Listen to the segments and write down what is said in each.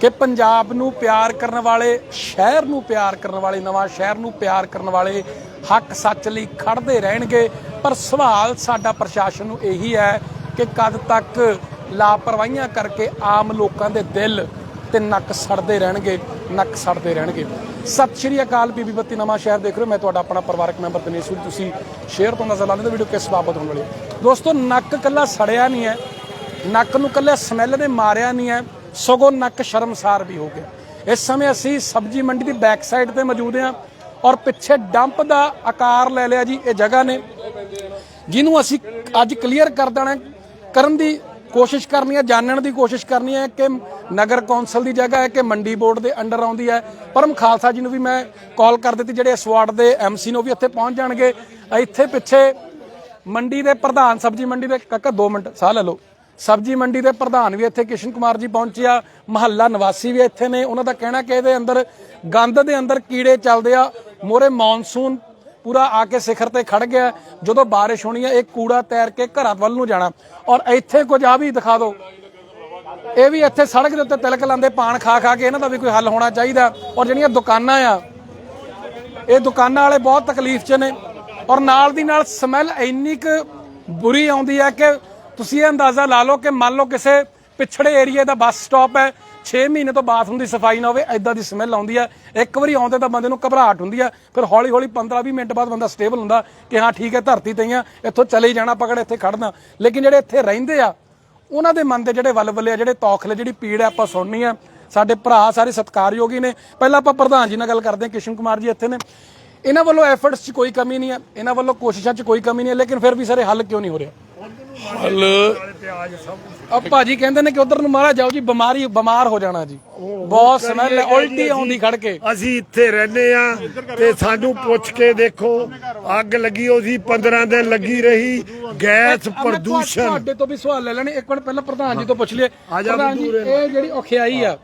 ਕਿ ਪੰਜਾਬ ਨੂੰ ਪਿਆਰ ਕਰਨ ਵਾਲੇ, ਸ਼ਹਿਰ ਨੂੰ ਪਿਆਰ ਕਰਨ ਵਾਲੇ, ਨਵਾਂ ਸ਼ਹਿਰ ਨੂੰ ਪਿਆਰ ਕਰਨ ਵਾਲੇ ਹੱਕ ਸੱਚ ਲਈ ਖੜਦੇ ਰਹਿਣਗੇ। ਪਰ ਸਵਾਲ ਸਾਡਾ ਪ੍ਰਸ਼ਾਸਨ ਨੂੰ ਇਹੀ ਹੈ ਕਿ ਕਦ ਤੱਕ ਲਾਪਰਵਾਹੀਆਂ ਕਰਕੇ ਆਮ ਲੋਕਾਂ ਦੇ ਦਿਲ ਤੇ ਨੱਕ ਸੜਦੇ ਰਹਿਣਗੇ, ਨੱਕ ਸੜਦੇ ਰਹਿਣਗੇ। ਸਤਿ ਸ਼੍ਰੀ ਅਕਾਲ, ਬੀਬੀ ਬੱਤੀ, ਨਵਾਂ ਸ਼ਹਿਰ ਦੇਖ ਰਹੇ ਹੋ। ਮੈਂ ਤੁਹਾਡਾ ਆਪਣਾ ਪਰਿਵਾਰਕ ਮੈਂਬਰ ਦਿਨੇਸ਼ ਸੂਰੀ ਤੁਸੀਂ ਸ਼ੇਅਰ ਤੋਂ ਨਜ਼ਰ ਲਾਉਂਦੇ ਵੀਡੀਓ ਕਿਸ ਬਾਬਤ ਹੋਣ ਵਾਲੀ ਦੋਸਤੋ, ਨੱਕ ਕੱਲਾ ਸੜਿਆ ਨਹੀਂ ਹੈ। ਨੱਕ ਨੂੰ ਕੱਲੇ ਸਮੈਲ ਨੇ ਮਾਰਿਆ ਨਹੀਂ ਹੈ। ਸਗੋਂ ਨੱਕ ਸ਼ਰਮਸਾਰ ਵੀ ਹੋ ਗਿਆ। ਇਸ ਸਮੇਂ ਅਸੀਂ ਸਬਜੀ ਮੰਡੀ ਦੀ ਬੈਕ ਸਾਈਡ ਤੇ ਮੌਜੂਦ ਹਾਂ ਔਰ ਪਿੱਛੇ ਡੰਪ ਦਾ ਆਕਾਰ ਲੈ ਲਿਆ ਜੀ, ਇਹ ਜਗ੍ਹਾ ਨੇ। ਜਿਹਨੂੰ ਅਸੀਂ ਅੱਜ ਕਲੀਅਰ ਕਰ ਦੇਣਾ, ਕਰਨ ਦੀ ਕੋਸ਼ਿਸ਼ ਕਰਨੀ ਹੈ, ਜਾਣਨ ਦੀ ਕੋਸ਼ਿਸ਼ ਕਰਨੀ ਹੈ ਕਿ ਨਗਰ ਕੌਂਸਲ ਦੀ ਜਗ੍ਹਾ ਹੈ ਕਿ ਮੰਡੀ ਬੋਰਡ ਦੇ ਅੰਡਰ ਆਉਂਦੀ ਹੈ। ਪਰਮ ਖਾਲਸਾ ਜੀ ਨੂੰ ਵੀ ਮੈਂ ਕਾਲ ਕਰ ਦਿੱਤੀ, ਜਿਹੜੇ ਇਸ ਵਾਰਡ ਦੇ ਐਮਸੀ ਨੂੰ, ਉਹ ਵੀ ਇੱਥੇ ਪਹੁੰਚ ਜਾਣਗੇ। ਇੱਥੇ ਪਿੱਛੇ ਮੰਡੀ ਦੇ ਪ੍ਰਧਾਨ, ਸਬਜੀ ਮੰਡੀ ਦੇ ਕਾਕਾ 2 ਮਿੰਟ, ਸਾਹ ਲੈ ਲਓ। ਸਬਜੀ ਮੰਡੀ ਦੇ ਪ੍ਰਧਾਨ ਵੀ ਇੱਥੇ ਕਿਸ਼ਨ ਕੁਮਾਰ ਜੀ ਪਹੁੰਚਿਆ ਮਹੱਲਾ ਨਿਵਾਸੀ ਵੀ ਇੱਥੇ ਨੇ। ਉਹਨਾਂ ਦਾ ਕਹਿਣਾ ਕਿ ਇਹਦੇ ਅੰਦਰ, ਗੰਦ ਦੇ ਅੰਦਰ ਕੀੜੇ ਚੱਲਦੇ ਆ, ਮੋਰੇ ਮੌਨਸੂਨ ਪੂਰਾ ਆ ਕੇ ਸਿਖਰ ਤੇ ਖੜ ਗਿਆ। ਜਦੋਂ ਬਾਰਿਸ਼ ਹੋਣੀ ਹੈ ਇਹ ਕੂੜਾ ਤੈਰ ਕੇ ਘਰਾਂ ਵੱਲ ਨੂੰ ਜਾਣਾ। ਔਰ ਇੱਥੇ ਕੁਝ ਆ ਵੀ ਦਿਖਾ ਦਿਓ। ਇਹ ਵੀ ਇੱਥੇ ਸੜਕ ਦੇ ਉੱਤੇ ਤਿਲਕ ਲਾਉਂਦੇ ਪਾਣ ਖਾ ਖਾ ਕੇ ਇਹਨਾਂ ਦਾ ਵੀ ਕੋਈ ਹੱਲ ਹੋਣਾ ਚਾਹੀਦਾ। ਔਰ ਜਿਹੜੀਆਂ ਦੁਕਾਨਾਂ ਆ, ਇਹ ਦੁਕਾਨਾਂ ਵਾਲੇ ਬਹੁਤ ਤਕਲੀਫ 'ਚ ਨੇ। ਔਰ ਨਾਲ ਦੀ ਨਾਲ ਸਮੈਲ ਇੰਨੀ ਕੁ ਬੁਰੀ ਆਉਂਦੀ ਹੈ ਕਿ ਤੁਸੀਂ ਇਹ ਅੰਦਾਜ਼ਾ ਲਾ ਲਓ ਕਿ ਮੰਨ ਲਓ ਕਿਸੇ ਪਿਛੜੇ ਏਰੀਏ ਦਾ ਬੱਸ ਸਟਾਪ ਹੈ 6 ਮਹੀਨੇ ਤੋਂ ਬਾਥਰੂਮ ਦੀ ਸਫ਼ਾਈ ਨਾ ਹੋਵੇ ਐਦਾਂ ਦੀ ਸਮੈਲ ਆਉਂਦੀ ਹੈ। ਇੱਕ ਵਾਰੀ ਆਉਂਦੇ ਤਾਂ ਬੰਦੇ ਨੂੰ ਘਬਰਾਹਟ ਹੁੰਦੀ ਹੈ, ਫਿਰ ਹੌਲੀ ਹੌਲੀ 15-20 ਮਿੰਟ ਬਾਅਦ ਬੰਦਾ ਸਟੇਬਲ ਹੁੰਦਾ ਕਿ ਹਾਂ, ਠੀਕ ਹੈ, ਧਰਤੀ ਤੇ ਹੀ ਆ ਇੱਥੋਂ ਚਲੇ ਹੀ ਜਾਣਾ, ਪਕੜ ਇੱਥੇ ਖੜਨਾ ਲੇਕਿਨ ਜਿਹੜੇ ਇੱਥੇ ਰਹਿੰਦੇ ਆ, ਉਹਨਾਂ ਦੇ ਮਨ ਦੇ ਜਿਹੜੇ ਵੱਲ-ਵੱਲੇ ਆ, ਜਿਹੜੇ ਤੌਖਲੇ, ਜਿਹੜੀ ਪੀੜ ਹੈ, ਆਪਾਂ ਸੁਣਨੀ ਆ। ਸਾਡੇ ਭਰਾ ਸਾਰੇ ਸਤਿਕਾਰਯੋਗ ਨੇ। ਪਹਿਲਾਂ ਆਪਾਂ ਪ੍ਰਧਾਨ ਜੀ ਨਾਲ ਗੱਲ ਕਰਦੇ ਹਾਂ, ਕਿਸ਼ਨ ਕੁਮਾਰ ਜੀ ਇੱਥੇ ਨੇ। ਇਹਨਾਂ ਵੱਲੋਂ ਐਫਰਟਸ 'ਚ ਕੋਈ ਕਮੀ ਨਹੀਂ ਹੈ, ਇਹਨਾਂ ਵੱਲੋਂ ਕੋਸ਼ਿਸ਼ਾਂ 'ਚ ਕੋਈ ਕਮੀ ਨਹੀਂ ਹੈ, ਲੇਕਿਨ ਫਿਰ ਵੀ ਸਾਰੇ ਹੱਲ ਕਿਉਂ ਨਹੀਂ ਹੋ ਰਿਹਾ? ਹਲ। ਆ ਭਾਜੀ ਕਹਿੰਦੇ ਨੇ ਕਿ ਉਧਰ ਨੂੰ ਮਾਰਾ ਜਾਓ ਜੀ ਬਿਮਾਰੀ ਬਿਮਾਰ ਹੋ ਜਾਣਾ ਜੀ। ਬਹੁਤ ਸਮੈਲ ਹੈ ਉਲਟੀ ਆਉਂਦੀ ਖੜ ਕੇ। ਅਸੀਂ ਇੱਥੇ ਰਹਿੰਦੇ ਆ ਤੇ ਸਾਨੂੰ ਪੁੱਛ ਕੇ ਦੇਖੋ ਅੱਗ ਲੱਗੀ ਉਹ ਸੀ 15 ਦਿਨ ਲੱਗੀ ਰਹੀ ਗੈਸ ਪ੍ਰਦੂਸ਼ਣ। ਤੁਹਾਡੇ ਤੋਂ ਵੀ ਸਵਾਲ ਲੈ ਲੈਣੇ ਇੱਕ ਮਿੰਟ ਪਹਿਲਾਂ ਪ੍ਰਧਾਨ ਜੀ ਤੋਂ ਪੁੱਛ ਲਈਏ। ਪ੍ਰਧਾਨ ਜੀ ਇਹ ਜਿਹੜੀ ਔਖਿਆਈ ਆ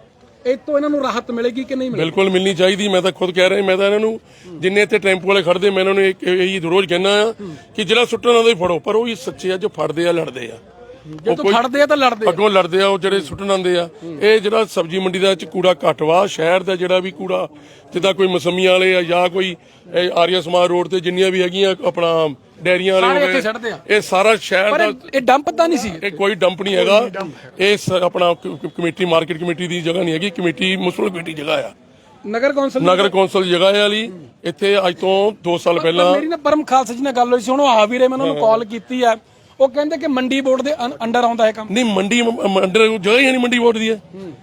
ਇਹ ਤੋਂ ਇਹਨਾਂ ਨੂੰ ਰਾਹਤ ਮਿਲੇਗੀ ਕਿ ਨਹੀਂ ਮਿਲੇਗੀ? ਬਿਲਕੁਲ ਮਿਲਣੀ ਚਾਹੀਦੀ, ਮੈਂ ਤਾਂ ਖੁਦ ਕਹਿ ਰਿਹਾ, ਮੈਂ ਤਾਂ ਇਹਨਾਂ ਨੂੰ ਜਿੰਨੇ ਇੱਥੇ ਟੈਂਪੂ ਵਾਲੇ ਖੜਦੇ ਮੈਂ ਇਹਨਾਂ ਨੂੰ ਇੱਕ ਇਹੀ ਰੋਜ਼ ਕਹਿੰਦਾ ਆ ਕਿ ਜਿਹੜਾ ਸੁੱਟਣ ਉਹਦਾ ਹੀ ਫੜੋ, ਪਰ ਉਹ ਹੀ ਸੱਚੇ ਆ ਜੋ ਫੜਦੇ ਆ, ਲੜਦੇ ਆ। ਜੇ ਤੂੰ ਫੜਦੇ ਆ ਤਾਂ ਲੜਦੇ ਆ। ਅੱਗੋਂ ਲੜਦੇ ਆ ਉਹ ਜਿਹੜੇ ਸੁੱਟਣ ਆਉਂਦੇ ਆ। ਇਹ ਜਿਹੜਾ ਸਬਜੀ ਮੰਡੀ ਦਾ ਚ ਕੂੜਾ ਘੱਟ ਵਾ ਸ਼ਹਿਰ ਦਾ ਜਿਹੜਾ ਵੀ ਕੂੜਾ ਜਿੱਦਾਂ ਕੋਈ ਮਸਮੀਆਂ ਵਾਲੇ ਆ ਜਾਂ ਕੋਈ ਇਹ ਆਰੀਆ ਸਮਾਜ ਰੋਡ ਤੇ ਜਿੰਨੀਆਂ ਵੀ ਹੈਗੀਆਂ ਆਪਣਾ ਡੈਰੀਆਂ ਵਾਲੇ ਸਾਰੇ ਹੋ ਗਏ, ਇੱਥੇ ਸੁੱਟਦੇ ਆ। ਇਹ ਸਾਰਾ ਸ਼ਹਿਰ ਪਰ ਦਾ ਇਹ- ਇਹ ਡੰਪ ਤਾਂ ਨਹੀਂ ਸੀ ਇਹ ਕੋਈ ਡੰਪ ਨਹੀਂ ਹੈਗਾ। ਇਹ ਸ- ਆਪਣਾ ਕ- ਕ- ਕਮੇਟੀ ਮਾਰਕੀਟ ਕਮੇਟੀ ਦੀ ਜਗ੍ਹਾ ਨਹੀਂ ਹੈਗੀ। ਕਮੇਟੀ ਮੁਸਲ ਕਮੇਟੀ ਜਗ੍ਹਾ ਆ। ਨਗਰ ਕੌਂਸਲ ਨਗਰ ਕੌਂਸਲ ਦੀ ਜਗ੍ਹਾ ਹੈ ਵਾਲੀ। ਇੱਥੇ ਅੱਜ ਤੋਂ 2 ਸਾਲ ਪਹਿਲਾਂ ਮੇਰੀ ਨਾ ਪਰਮ ਖਾਲਸਾ ਜੀ ਨਾਲ ਗੱਲ ਹੋਈ ਸੀ। ਹੁਣ ਉਹ ਆ ਵੀਰੇ ਮੈਂ ਉਹਨਾਂ ਨੂੰ ਕਾਲ ਕੀਤੀ ਆ ਉਹ ਕਹਿੰਦੇ ਕਿ ਮੰਡੀ ਬੋਰਡ ਦੇ ਅੰਡਰ ਆਉਂਦਾ ਹੈ ਕੰਮ। ਨਹੀਂ ਮੰਡੀ ਅੰਡਰ ਜਗ੍ਹਾ ਹੀ ਨਹੀਂ ਮੰਡੀ ਬੋਰਡ ਦੀ ਹੈ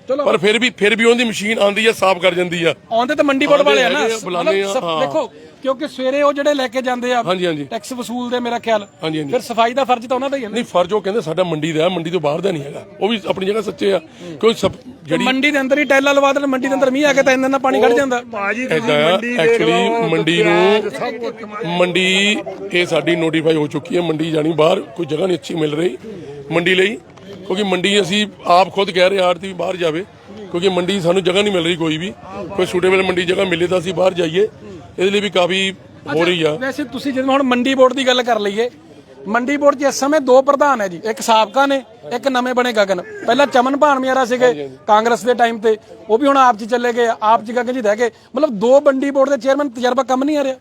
ਚਲੋ। ਪਰ ਫਿਰ ਵੀ ਫਿਰ ਵੀ ਉਹਦੀ ਮਸ਼ੀਨ ਆਂਦੀ ਹੈ ਸਾਫ਼ ਕਰ ਜਾਂਦੀ ਆ। ਆਉਂਦੇ ਤਾਂ ਮੰਡੀ ਬੋਰਡ ਵਾਲੇ ਆ ਨਾ। ਦੇਖੋ ਕਿਉਂਕਿ ਸਵੇਰੇ ਉਹ ਜਿਹੜੇ ਲੈ ਕੇ ਜਾਂਦੇ ਆ ਹਾਂਜੀ ਹਾਂਜੀ। ਟੈਕਸ ਵਸੂਲਦੇ ਮੇਰਾ ਖਿਆਲ। ਹਾਂਜੀ ਹਾਂਜੀ। ਫਿਰ ਸਫ਼ਾਈ ਦਾ ਫਰਜ਼ ਤਾਂ ਉਹਨਾਂ ਦਾ ਹੀ ਹੈ ਨਾ। ਨਹੀਂ ਫਰਜ਼ ਉਹ ਕਹਿੰਦੇ ਸਾਡਾ ਮੰਡੀ ਦਾ ਹੈ ਮੰਡੀ ਤੋਂ ਬਾਹਰ ਦਾ ਨਹੀਂ ਹੈਗਾ। ਉਹ ਵੀ ਆਪਣੀ ਜਗ੍ਹਾ ਸੱਚੇ ਆ। ਕੋਈ ਸਭ ਜਿਹੜੀ ਮੰਡੀ ਦੇ ਅੰਦਰ ਹੀ ਟੈਲਾ ਲਵਾ ਦੇਣ ਮੰਡੀ ਦੇ ਅੰਦਰ ਮੀਂਹ ਆ ਕੇ ਤਾਂ ਇੰਨਾ ਇੰਨਾ ਪਾਣੀ ਖੜ ਜਾਂਦਾ। ਭਾਜੀ ਤੁਸੀਂ ਐਦਾਂ ਮੰਡੀ ਦੇਖ ਐਕਚੁਅਲੀ ਲਓ ਮੰਡੀ ਨੂੰ ਮੰਡੀ ਇਹ ਸਾਡੀ ਨੋਟੀਫਾਈ ਹੋ ਚੁੱਕੀ ਹੈ ਮੰਡੀ ਜਾਣੀ ਬਾਹਰ ਕੋਈ ਜਗ੍ਹਾ ਨਹੀਂ ਅੱਛੀ ਮਿਲ ਰਹੀ ਮੰਡੀ ਲਈ। ਕਿਉਂਕਿ ਮੰਡੀ ਅਸੀਂ ਆਪ ਖੁਦ ਕਹਿ ਰਹੇ ਆੜਤੀ ਵੀ ਬਾਹਰ ਜਾਵੇ। ਕਿਉਂਕਿ ਮੰਡੀ ਸਾਨੂੰ ਜਗ੍ਹਾ ਨਹੀਂ ਮਿਲ ਰਹੀ ਕੋਈ ਵੀ। ਕੋਈ ਸੂਟੇਬਲ ਮੰਡੀ ਜਗ੍ਹਾ ਮਿਲੇ ਤਾਂ ਅਸੀਂ ਬਾਹਰ ਜਾਈਏ। ਇਹਦੇ ਲਈ ਵੀ ਕਾਫੀ ਹੋ ਰਹੀ ਆ। ਵੈਸੇ ਤੁਸੀਂ ਜਦੋਂ ਹੁਣ ਮੰਡੀ ਬੋਰਡ ਦੀ ਗੱਲ ਕਰ ਲਈਏ ਮੰਡੀ ਬੋਰਡ 'ਚ ਇਸ ਸਮੇਂ ਦੋ ਪ੍ਰਧਾਨ ਹੈ ਜੀ ਇੱਕ ਸਾਬਕਾ ਨੇ ਇੱਕ ਨਵੇਂ ਬਣੇ ਗਗਨ। ਪਹਿਲਾਂ ਚਮਨ ਭਾਣਮੀਆਰਾ ਸੀਗੇ ਕਾਂਗਰਸ ਦੇ ਟਾਈਮ ਤੇ ਉਹ ਵੀ ਹੁਣ ਆਪ 'ਚ ਚੱਲੇ ਗਏ ਆ, ਆਪ 'ਚ ਗਗਨ ਜੀ ਰਹਿ ਗਏ। ਮਤਲਬ ਦੋ ਮੰਡੀ ਬੋਰਡ ਦੇ ਚੇਅਰਮੈਨ ਤਜਰਬਾ ਕੰਮ ਨਹੀਂ ਆ ਰਿਹਾ?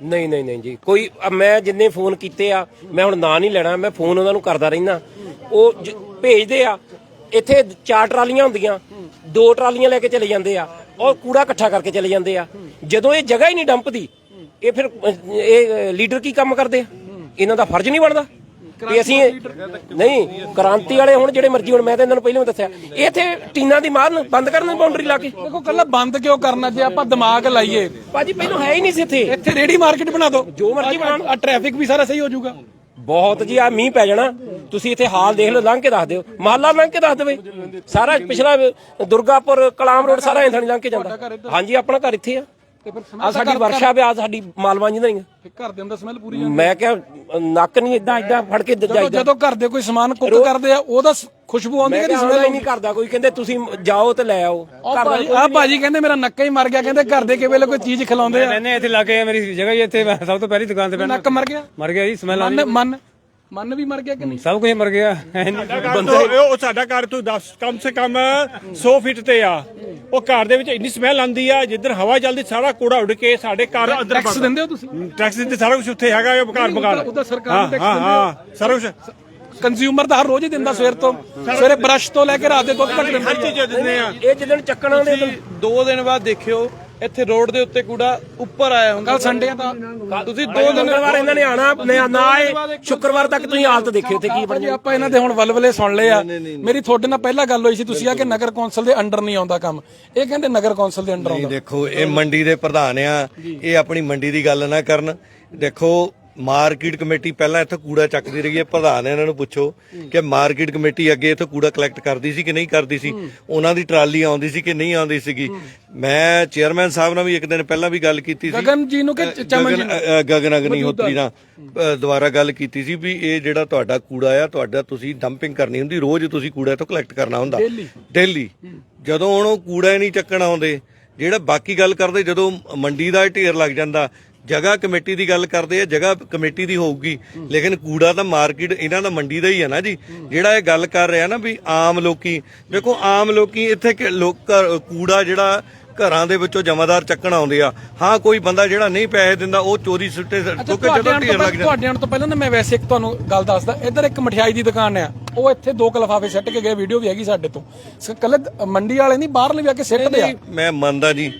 ਨਹੀਂ ਨਹੀਂ ਨਹੀਂ ਜੀ ਕੋਈ ਮੈਂ ਜਿੰਨੇ ਫੋਨ ਕੀਤੇ ਆ ਮੈਂ ਹੁਣ ਨਾਂ ਨਹੀਂ ਲੈਣਾ ਮੈਂ ਫੋਨ ਉਹਨਾਂ ਨੂੰ ਕਰਦਾ ਰਹਿਣਾ ਉਹ ਭੇਜਦੇ ਆ ਇੱਥੇ ਚਾਰ ਟਰਾਲੀਆਂ ਹੁੰਦੀਆਂ ਦੋ ਟਰਾਲੀਆਂ ਲੈ ਕੇ ਚਲੇ ਜਾਂਦੇ ਆ। ਔਰ ਕੂੜਾ ਇਕੱਠਾ ਕਰਕੇ ਚਲੇ ਜਾਂਦੇ ਆ। ਜਦੋਂ ਇਹ ਜਗ੍ਹਾ ਹੀ ਨਹੀਂ ਡੰਪ ਦੀ ਇਹ ਫਿਰ ਇਹ ਲੀਡਰ ਕੀ ਕੰਮ ਕਰਦੇ ਆ? ਇਹਨਾਂ ਦਾ ਫਰਜ਼ ਨਹੀਂ ਬਣਦਾ। ਵੀ ਅਸੀਂ ਨਹੀਂ ਕ੍ਰਾਂਤੀ ਵਾਲੇ ਹੁਣ ਜਿਹੜੇ ਮਰਜ਼ੀ ਹੁਣ ਮੈਂ ਤਾਂ ਇਹਨਾਂ ਨੂੰ ਪਹਿਲਾਂ ਵੀ ਦੱਸਿਆ। ਇੱਥੇ ਟੀਨਾਂ ਦੀ ਮਾਰਨ ਬੰਦ ਕਰਨ ਬਾਉਂਡਰੀ ਲਾ ਕੇ। ਦੇਖੋ ਕੱਲਾ ਬੰਦ ਕਿਉਂ ਕਰਨਾ? ਜੇ ਆਪਾਂ ਦਿਮਾਗ ਲਾਈਏ। ਭਾਜੀ ਪਹਿਲਾਂ ਹੈ ਹੀ ਨਹੀਂ ਸੀ ਇੱਥੇ। ਇੱਥੇ ਰੇੜੀ ਮਾਰਕੀਟ ਬਣਾ ਦਿਓ। ਜੋ ਮਰਜ਼ੀ ਬਣਾਉਣ। ਆ ਟ੍ਰੈਫਿਕ ਵੀ ਸਾਰਾ ਸਹੀ ਹੋ ਜਾਊਗਾ। ਬਹੁਤ ਜੀ ਆ ਮੀਂਹ ਪੈ ਜਾਣਾ। ਤੁਸੀਂ ਇੱਥੇ ਹਾਲ ਦੇਖ ਲਓ ਲੰਘ ਕੇ ਦੱਸ ਦਿਓ। ਮਹੱਲਾ ਲੰਘ ਕੇ ਦੱਸ ਦੇਵੇ। ਸਾਰਾ ਪਿਛਲਾ ਦੁਰਗਾਪੁਰ ਕਲਾਮ ਰੋਡ ਸਾਰਾ ਇੰਥਣੀ ਲੰਘ ਕੇ ਜਾਂਦਾ। ਹਾਂਜੀ ਆਪਣਾ ਘਰ ਇੱਥੇ ਆ। ਆ ਸਾਡੀ ਵਰਸ਼ਾ ਵੀ ਆ ਸਾਡੀ ਮਾਲਵਾਂ ਜੀ ਨਹੀਂ ਘਰ ਦੇ ਅੰਦਰ ਸਮੈਲ ਪੂਰੀ ਮੈਂ ਕਿਹਾ ਨੱਕ ਨਹੀਂ ਇਦਾਂ ਇਦਾਂ ਫੜ ਕੇ ਜਦੋਂ ਜਦੋਂ ਘਰ ਦੇ ਕੋਈ ਸਮਾਨ ਕੁੱਕ ਕਰਦੇ ਆ ਉਹਦਾ ਖੁਸ਼ਬੂ ਆਉਂਦੀ ਮੈਂ ਕਿ ਸਮੈਲ ਨਹੀਂ ਕਰਦਾ ਕੋਈ ਕਹਿੰਦੇ ਤੁਸੀਂ ਜਾਓ ਤੇ ਲੈ ਆਓ। ਆ ਭਾਜੀ ਕਹਿੰਦੇ ਮੇਰਾ ਨੱਕਾ ਹੀ ਮਰ ਗਿਆ ਕਹਿੰਦੇ ਘਰ ਦੇ ਕਿਵੇਂ ਵੇਲੇ ਕੋਈ ਚੀਜ਼ ਖਿਲਾਉਂਦੇ ਆ। ਮੈਨੇ ਇੱਥੇ ਲੱਗੇ ਮੇਰੀ ਜਗ੍ਹਾ ਹੀ ਇੱਥੇ ਮੈਂ ਸਭ ਤੋਂ ਪਹਿਲੀ ਦੁਕਾਨ ਤੇ ਪੈਣਾ ਨੱਕ ਮਰ ਗਿਆ? ਮਰ ਗਿਆ ਜੀ ਸਮੈਲ ਆ ਮਨ ਮਨ ਮਨ ਵੀ ਮਰ ਗਿਆ ਕਿ ਨਹੀਂ? ਸਭ ਕੁਝ ਮਰ ਗਿਆ ਤੋਂ ਉਹ ਸਾਡਾ ਘਰ ਤੋਂ 10 ਕਮ ਸੇ ਕਮ 100 ਫੀਟ ਤੇ ਆ। ਉਹ ਘਰ ਦੇ ਵਿੱਚ ਇੰਨੀ ਸਮੈਲ ਆਉਂਦੀ ਆ ਜਿੱਧਰ ਹਵਾ ਚੱਲਦੀ ਸਾਰਾ ਕੂੜਾ ਉੱਡ ਕੇ ਸਾਡੇ ਘਰ ਅੰਦਰ ਟੈਕਸ ਦਿੰਦੇ ਹੋ ਤੁਸੀਂ? ਟੈਕਸ ਦਿੰਦੇ ਸਾਰਾ ਕੁਝ ਉੱਥੇ ਹੈਗਾ ਉਹ ਘਰ ਮਕਾਨ ਉਹਦਾ ਸਰਕਾਰ ਨੂੰ ਹਾਂ ਦਿੰਦੇ ਹਾਂ ਸਾਰਾ ਕੁਝ। ਕੰਜ਼ਿਊਮਰ ਤਾਂ ਹਰ ਰੋਜ਼ ਹੀ ਦਿੰਦਾ ਸਵੇਰ ਤੋਂ। ਸਵੇਰੇ ਬ੍ਰਸ਼ ਤੋਂ ਲੈ ਕੇ ਰਾਤ ਦੇ ਦੁੱਧ ਤੱਕ ਦਿੰਦਾ। ਹਰ ਚੀਜ਼ ਦਿੰਦੇ ਆ। ਇਹ ਜਿੱਦਣ ਚੱਕਣ ਤੁਸੀਂ ਦੋ ਦਿਨ ਬਾਅਦ ਦੇਖਿਓ ਇੱਥੇ ਰੋਡ ਦੇ ਉੱਤੇ ਕੂੜਾ ਉੱਪਰ ਆਇਆ ਹੁੰਦਾ। ਕੱਲ ਸੰਡੇ ਆ ਤਾਂ ਤੁਸੀਂ ਦੋ ਮੰਗਲਵਾਰ ਇਹਨਾਂ ਨੇ ਆਣਾ ਨਾ- ਨਾ ਆਏ ਸ਼ੁੱਕਰਵਾਰ ਤੱਕ ਤੁਸੀਂ ਹਾਲਤ ਦੇਖਿਓ ਤੇ ਕੀ ਬਣ ਭਾਜੀ ਆਪਾਂ ਇਹਨਾਂ ਦੇ ਹੁਣ ਵਲਵਲੇ ਸੁਣ ਲਏ ਆ। ਮੇਰੀ ਤੁਹਾਡੇ ਨਾਲ ਪਹਿਲਾਂ ਗੱਲ ਹੋਈ ਸੀ ਤੁਸੀਂ ਆ ਕਿ ਨਗਰ ਕੌਂਸਲ ਦੇ ਅੰਡਰ ਨਹੀਂ ਆਉਂਦਾ ਕੰਮ। ਇਹ ਕਹਿੰਦੇ ਨਗਰ ਕੌਂਸਲ ਦੇ ਅੰਡਰ ਨਹੀਂ ਆਉਂਦਾ। ਦੇਖੋ ਇਹ ਮੰਡੀ ਦੇ ਪ੍ਰਧਾਨ ਆ। ਇਹ ਆਪਣੀ ਮੰਡੀ ਦੀ ਗੱਲ ਨਾ ਕਰਨ। ਦੇਖੋ ਮਾਰਕੀਟ ਕਮੇਟੀ ਪਹਿਲਾਂ ਇੱਥੇ ਕੂੜਾ ਚੱਕਦੀ ਰਹੀ ਹੈ। ਪ੍ਰਧਾਨ ਇਹਨਾਂ ਨੂੰ ਪੁੱਛੋ ਕਿ ਮਾਰਕੀਟ ਕਮੇਟੀ ਅੱਗੇ ਇੱਥੇ ਕੂੜਾ ਕਲੈਕਟ ਕਰਦੀ ਸੀ ਕਿ ਨਹੀਂ ਕਰਦੀ ਸੀ? ਉਹਨਾਂ ਦੀ ਟਰਾਲੀ ਆਉਂਦੀ ਸੀ ਕਿ ਨਹੀਂ ਆਉਂਦੀ ਸੀਗੀ? ਮੈਂ ਚੇਅਰਮੈਨ ਸਾਹਿਬ ਨਾਲ ਵੀ ਇੱਕ ਦਿਨ ਪਹਿਲਾਂ ਵੀ ਗੱਲ ਕੀਤੀ ਸੀ। ਗਗਨ ਜੀ ਨੂੰ ਕਿ ਚਮਨ ਜੀ ਗਗਨ ਅਗਨੀਹੋਤਰੀ ਨਾਲ ਅ, ਦੁਬਾਰਾ ਗੱਲ ਕੀਤੀ ਸੀ ਵੀ ਇਹ ਜਿਹੜਾ ਤੁਹਾਡਾ ਕੂੜਾ ਆ ਤੁਹਾਡਾ ਤੁਸੀਂ ਡੰਪਿੰਗ ਕਰਨੀ ਹੁੰਦੀ ਰੋਜ਼ ਤੁਸੀਂ ਕੂੜਾ ਇੱਥੋਂ ਕਲੈਕਟ ਕਰਨਾ ਹੁੰਦਾ। ਡੇਲੀ। ਜਦੋਂ ਹੁਣ ਉਹ ਕੂੜਾ ਹੀ ਨਹੀਂ ਚੱਕਣ ਆਉਂਦੇ ਜਿਹੜਾ ਬਾਕੀ ਗੱਲ ਕਰਦੇ ਜਦੋਂ ਮੰਡੀ ਦਾ ਢੇਰ ਲੱਗ ਜਾਂਦਾ ਜਗ੍ਹਾ ਕਮੇਟੀ ਦੀ ਗੱਲ ਕਰਦੇ ਆ, ਜਗ੍ਹਾ ਕਮੇਟੀ ਦੀ ਹੋਊਗੀ, ਲੇਕਿਨ ਕੂੜਾ ਤਾਂ ਮਾਰਕੀਟ ਇਹਨਾਂ ਦਾ ਮੰਡੀ ਦਾ ਹੀ ਹੈ ਨਾ ਜੀ। ਜਿਹੜਾ ਇਹ ਗੱਲ ਕਰ ਰਿਹਾ ਨਾ ਵੀ ਆਮ ਲੋਕੀ, ਦੇਖੋ ਆਮ ਲੋਕੀ ਇੱਥੇ ਲੋਕ ਕੂੜਾ ਜਿਹੜਾ ਘਰਾਂ ਦੇ ਵਿੱਚੋਂ ਜਮਾਦਾਰ ਚੱਕਣ ਆਉਂਦੇ ਆ। ਹਾਂ ਕੋਈ ਬੰਦਾ ਜਿਹੜਾ ਨਹੀਂ ਪੈਸੇ ਦਿੰਦਾ ਉਹ ਚੋਰੀ ਸੁੱਟੇ ਕਿਉਂਕਿ ਜਦੋਂ ਢੇਰ ਲੱਗ ਜਾਂਦਾ। ਤੁਹਾਡੇ ਆਉਣ ਤੋਂ ਪਹਿਲਾਂ ਨਾ ਮੈਂ ਵੈਸੇ ਇੱਕ ਤੁਹਾਨੂੰ ਗੱਲ ਦੱਸਦਾ। ਇੱਧਰ ਇੱਕ ਮਠਿਆਈ ਦੀ ਦੁਕਾਨ ਆ। ਉਹ ਇੱਥੇ ਦੋ ਕਲਫਾਫੇ ਸੱਟ ਕੇ ਗਏ ਵੀਡੀਓ ਵੀ ਹੈਗੀ ਸਾਡੇ ਤੋਂ। ਕੱਲੇ ਮੰਡੀ ਵਾਲੇ ਨਹੀਂ ਬਾਹਰਲੇ ਵੀ ਆ ਕੇ ਸਿੱਟਦੇ ਆ। ਮੈਂ ਮੰਨਦਾ ਜੀ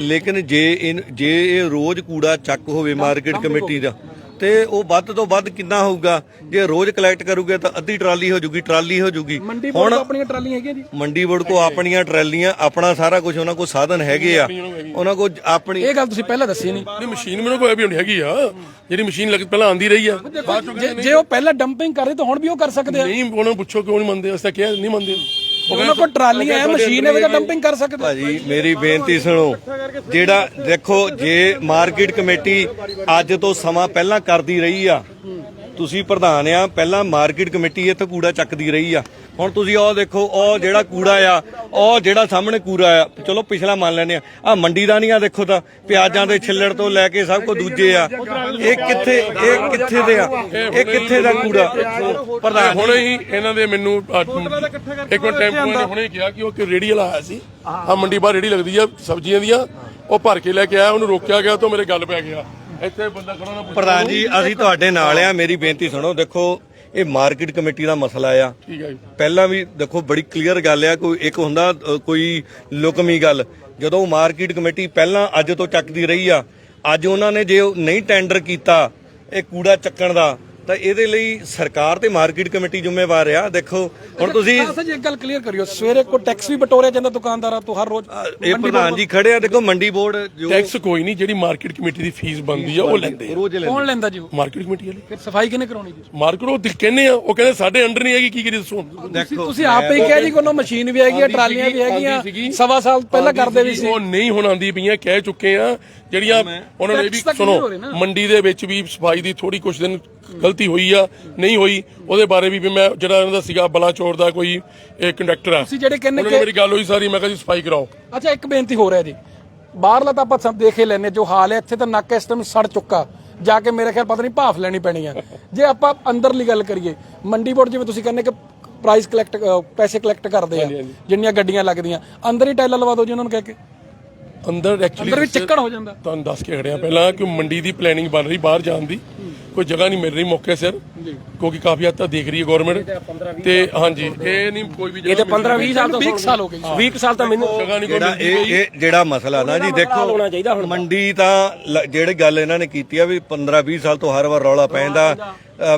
ਲੇਕਿਨ ਜੇ ਜੇ ਇਹ ਰੋਜ਼ ਕੂੜਾ ਚੱਕ ਹੋਵੇ ਮਾਰਕੀਟ ਕਮੇਟੀ ਦਾ ਤੇ ਉਹ ਵੱਧ ਤੋਂ ਵੱਧ ਕਿੰਨਾ ਹੋਊਗਾ? ਜੇ ਰੋਜ਼ ਕਲੈਕਟ ਕਰੂਗੇ ਤਾਂ ਅੱਧੀ ਟਰਾਲੀ ਹੋ ਜੂਗੀ ਟਰਾਲੀ ਹੋ ਜੂਗੀ। ਮੰਡੀ ਬੋਰਡ ਆਪਣੀਆਂ ਟਰਾਲੀਆਂ ਹੈਗੀਆਂ ਜੀ? ਮੰਡੀ ਬੋਰਡ ਕੋ ਆਪਣੀਆਂ ਟਰਾਲੀਆਂ ਆਪਣਾ ਸਾਰਾ ਕੁਝ ਉਹਨਾਂ ਕੋਲ ਸਾਧਨ ਹੈਗੇ ਆ। ਉਹਨਾਂ ਕੋਲ ਆਪਣੀ ਇਹ ਗੱਲ ਤੁਸੀਂ ਪਹਿਲਾਂ ਦੱਸੀ ਨਹੀਂ। ਨਹੀਂ ਮਸ਼ੀਨ ਮੈਨੂੰ ਕੋਈ ਵੀ ਨਹੀਂ ਹੈਗੀ ਆ। ਜਿਹੜੀ ਮਸ਼ੀਨ ਲੱਗ ਪਹਿਲਾਂ ਆਂਦੀ ਰਹੀ ਆ। ਜੇ- ਜੇ ਉਹ ਪਹਿਲਾਂ ਡੰਪਿੰਗ ਕਰਦੇ ਤਾਂ ਹੁਣ ਵੀ ਉਹ ਕਰ ਸਕਦੇ ਆ। ਨਹੀਂ ਉਹਨਾਂ ਨੂੰ ਪੁੱਛੋ ਕਿਉਂ ਨਹੀਂ ਮੰਨਦੇ? ਅਸੀਂ ਤਾਂ ਕਿਹਾ ਨਹੀਂ ਮੰਨਦੇ। ਉਹਨਾਂ ਕੋਲ ਟਰਾਲੀ ਹੈ ਮਸ਼ੀਨ ਹੈ ਵੀ ਡੰਪਿੰਗ ਕਰ ਸਕਦੇ। ਭਾਜੀ, ਮੇਰੀ ਬੇਨਤੀ ਸੁਣੋ। ਜਿਹੜਾ ਦੇਖੋ, ਜੇ ਮਾਰਕੀਟ ਕਮੇਟੀ ਅੱਜ ਤੋਂ ਸਮਾਂ ਪਹਿਲਾਂ ਕਰਦੀ ਰਹੀ ਆ ਤੁਸੀਂ ਪ੍ਰਧਾਨ ਆ ਪਹਿਲਾਂ ਮਾਰਕੀਟ ਕਮੇਟੀ ਇੱਥੇ ਕੂੜਾ ਚੱਕਦੀ ਰਹੀ ਆ। ਹੁਣ ਤੁਸੀਂ ਉਹ ਦੇਖੋ ਉਹ ਜਿਹੜਾ ਕੂੜਾ ਆ ਉਹ ਜਿਹੜਾ ਸਾਹਮਣੇ ਕੂੜਾ ਆ ਚਲੋ ਪਿਛਲਾ ਮੰਨ ਲੈਨੇ ਆ। ਆ ਮੰਡੀ ਦਾ ਨਹੀਂ ਆ ਦੇਖੋ ਤਾਂ ਪਿਆਜ਼ਾਂ ਦੇ ਛਿੱਲੜ ਤੋਂ ਲੈ ਕੇ ਸਭ ਕੁਝ ਦੂਜੇ ਆ। ਇਹ ਕਿੱਥੇ ਇਹ ਕਿੱਥੇ ਦੇ ਆ? ਇਹ ਕਿੱਥੇ ਦਾ ਕੂੜਾ? ਪ੍ਰਧਾਨ ਹੁਣੇ ਹੀ ਇਹਨਾਂ ਦੇ ਮੈਨੂੰ ਇੱਕ ਮਿੰਟ ਟੈਂਪੂ ਨੇ ਹੁਣੇ ਕਿਹਾ ਕਿ ਉਹ ਕਿ ਰੇੜੀ ਵਾਲਾ ਆਇਆ ਸੀ। ਆ ਮੰਡੀ ਬਾਹਰ ਰੇੜੀ ਲੱਗਦੀ ਆ ਸਬਜ਼ੀਆਂ ਦੀਆਂ। ਉਹ ਭਰ ਕੇ ਲੈ ਕੇ ਆਇਆ ਉਹਨੂੰ ਰੋਕਿਆ ਗਿਆ ਤਾਂ ਮੇਰੇ ਗੱਲ ਪੈ ਗਿਆ। ਇੱਥੇ ਬੰਦਾ ਖੜਾ ਨਾ ਪੁੱਛੋ। ਪ੍ਰਧਾਨ ਜੀ ਅਸੀਂ ਤੁਹਾਡੇ ਨਾਲ ਆ ਮੇਰੀ ਬੇਨਤੀ ਸੁਣੋ ਦੇਖੋ ਇਹ ਮਾਰਕੀਟ ਕਮੇਟੀ ਦਾ ਮਸਲਾ ਆ। ਠੀਕ ਹੈ ਜੀ। ਪਹਿਲਾਂ ਵੀ ਦੇਖੋ ਬੜੀ ਕਲੀਅਰ ਗੱਲ ਆ ਕੋਈ ਇੱਕ ਹੁੰਦਾ ਅ, ਕੋਈ ਲੁਕਮੀ ਗੱਲ। ਜਦੋਂ ਮਾਰਕੀਟ ਕਮੇਟੀ ਪਹਿਲਾਂ ਅੱਜ ਤੋਂ ਚੱਕਦੀ ਰਹੀ ਆ ਅੱਜ ਉਹਨਾਂ ਨੇ ਜੇ ਉਹ ਨਹੀਂ ਟੈਂਡਰ ਕੀਤਾ ਇਹ ਕੂੜਾ ਚੱਕਣ ਦਾ ਤਾਂ ਇਹਦੇ ਲਈ ਸਰਕਾਰ ਤੇ ਮਾਰਕੀਟ ਕਮੇਟੀ ਜ਼ਿੰਮੇਵਾਰ ਆ। ਦੇਖੋ ਹੁਣ ਤੁਸੀਂ ਖਾਲਸਾ ਜੀ ਇੱਕ ਗੱਲ ਕਲੀਅਰ ਕਰਿਓ। ਸਵੇਰੇ ਕੋ ਟੈਕਸ ਵੀ ਬਟੋਰਿਆ ਜਾਂਦਾ ਦੁਕਾਨਦਾਰਾਂ ਤੋਂ ਹਰ ਰੋਜ਼? ਇਹ ਪ੍ਰਧਾਨ ਜੀ ਖੜੇ ਆ ਦੇਖੋ ਮੰਡੀ ਬੋਰਡ ਜੋ ਟੈਕਸ ਕੋਈ ਨਹੀਂ ਜਿਹੜੀ ਮਾਰਕੀਟ ਕਮੇਟੀ ਦੀ ਫੀਸ ਬਣਦੀ ਆ ਉਹ ਲੈਂਦੇ ਆ। ਰੋਜ਼ ਲੈਂਦੇ ਕੌਣ ਲੈਂਦਾ ਜੀ ਉਹ? ਮਾਰਕੀਟ ਕਮੇਟੀ ਵਾਲੇ। ਫਿਰ ਸਫ਼ਾਈ ਕਿਹਨੇ ਕਰਾਉਣੀ ਜੀ? ਮਾਰਕੀਟ ਉਹ ਦਿ- ਕਹਿੰਦੇ ਆ ਉਹ ਕਹਿੰਦੇ ਸਾਡੇ ਅੰਡਰ ਨਹੀਂ ਹੈਗੀ ਕੀ ਕਰੀ ਦੱਸੋ ਹੁਣ। ਤੁਸੀਂ ਤੁਸੀਂ ਆਪ ਹੀ ਕਿਹਾ ਜੀ ਕੋਨੋਂ ਮਸ਼ੀਨ ਵੀ ਹੈਗੀ ਆ ਟਰਾਲੀਆਂ ਵੀ ਹੈਗੀਆਂ ਸਵਾ ਸਾਲ ਪਹਿਲਾਂ ਕਰਦੇ ਵੀ ਸੀ। ਉਹ ਨਹੀਂ ਹੁਣ ਆਂਦੀ ਪਈਆਂ ਕਹਿ ਚੁੱਕੇ ਆ ਜਿਹੜੀਆਂ ਉਹਨਾਂ ਨੇ ਵੀ Tax ਤਾਂ clear ਹੋ ਰਹੇ ਸੁਣੋ ਨਾ। ਮੰਡੀ ਦੇ ਵਿੱਚ ਵੀ ਸਫ਼ਾਈ ਦੀ ਥੋੜੀ ਕੁਛ ਦਿਨ ਗਲਤੀ ਹੋਈ ਆ ਨਹੀਂ ਹੋਈ ਉਹਦੇ ਬਾਰੇ ਵੀ ਮੈਂ ਜਿਹੜਾ ਇਹਨਾਂ ਦਾ ਸੀਗਾ ਬਲਾਚੌਰ ਦਾ ਕੋਈ ਕੰਡਕਟਰ ਆ। ਤੁਸੀਂ ਜਿਹੜੇ ਕਹਿੰਦੇ ਉਹਨਾਂ ਮੇਰੀ ਗੱਲ ਹੋਈ ਸਾਰੀ ਮੈਂ ਕਿਹਾ ਜੀ ਸਫ਼ਾਈ ਕਰਾਓ। ਅੱਛਾ ਇੱਕ ਬੇਨਤੀ ਹੋ ਰਿਹਾ ਜੀ। ਬਾਹਰਲਾ ਤਾਂ ਆਪਾਂ ਸਭ ਦੇਖੇ ਲੈਨੇ ਜੋ ਹਾਲ ਹੈ ਇੱਥੇ ਤਾਂ ਨੱਕ ਇਸ ਟਾਈਮ ਸੜ ਚੁੱਕਾ। ਜਾ ਕੇ ਮੇਰੇ ਖਿਆਲ ਪਤਾ ਨਹੀਂ ਭਾਫ ਲੈਣੀ ਪੈਣੀ ਆ। ਜੇ ਆਪਾਂ ਅੰਦਰਲੀ ਗੱਲ ਕਰੀਏ ਮੰਡੀ ਬੋਰਡ ਜਿਵੇਂ ਤੁਸੀਂ ਕਹਿੰਦੇ ਕਿ ਪ੍ਰਾਈਸ ਕਲੈਕਟ ਪੈਸੇ ਕਲੈਕਟ ਕਰਦੇ ਆ ਜਿੰਨੀਆਂ ਗੱਡੀਆਂ ਲੱਗਦੀਆਂ ਅੰਦਰ ਹੀ ਟਾਈਲਾਂ ਲਵਾ ਦਿਓ ਜੀ ਉਹਨਾਂ ਨੂੰ ਕਹਿ ਕੇ। ਅੰਦਰ ਐਕਚੁਅਲੀ ਅੰਦਰ ਵੀ ਚਿੱਕੜ ਹੋ ਜਾਂਦਾ। ਤੁਹਾਨੂੰ ਦੱਸ ਕੇ ਖੜਿਆ ਪਹਿਲਾਂ ਕਿ ਮੰਡੀ ਦੀ ਪਲੈਨਿੰਗ ਬਣ ਰਹੀ ਬਾਹਰ ਜਾਣ ਦੀ। ਕੋਈ ਜਗ੍ਹਾ ਨਹੀਂ ਮਿਲ ਰਹੀ ਮੌਕੇ ਸਿਰ। ਕਿਉਂਕਿ ਕਾਫੀ ਹੱਦ ਤੱਕ ਦੇਖ ਰਹੀ ਹੈ ਗਵਰਨਮੈਂਟ ਤੇ ਹਾਂਜੀ ਇਹ ਨਹੀਂ ਕੋਈ ਵੀ ਇਹ ਤੇ 15 20 ਸਾਲ ਤੋਂ 20 ਸਾਲ ਹੋ ਗਏ 20 ਸਾਲ ਤਾਂ ਮੈਨੂੰ ਜਗ੍ਹਾ ਨਹੀਂ ਕੋਈ ਮਿਲਦੀ ਇਹ ਇਹ ਜਿਹੜਾ ਮਸਲਾ ਨਾ ਜੀ ਦੇਖੋ ਮੰਡੀ ਤਾਂ ਜਿਹੜੀ ਗੱਲ ਇਹਨਾਂ ਨੇ ਕੀਤੀ ਆ ਵੀ 15 20 ਸਾਲ ਤੋਂ ਹਰ ਵਾਰ ਰੌਲਾ ਪੈਂਦਾ।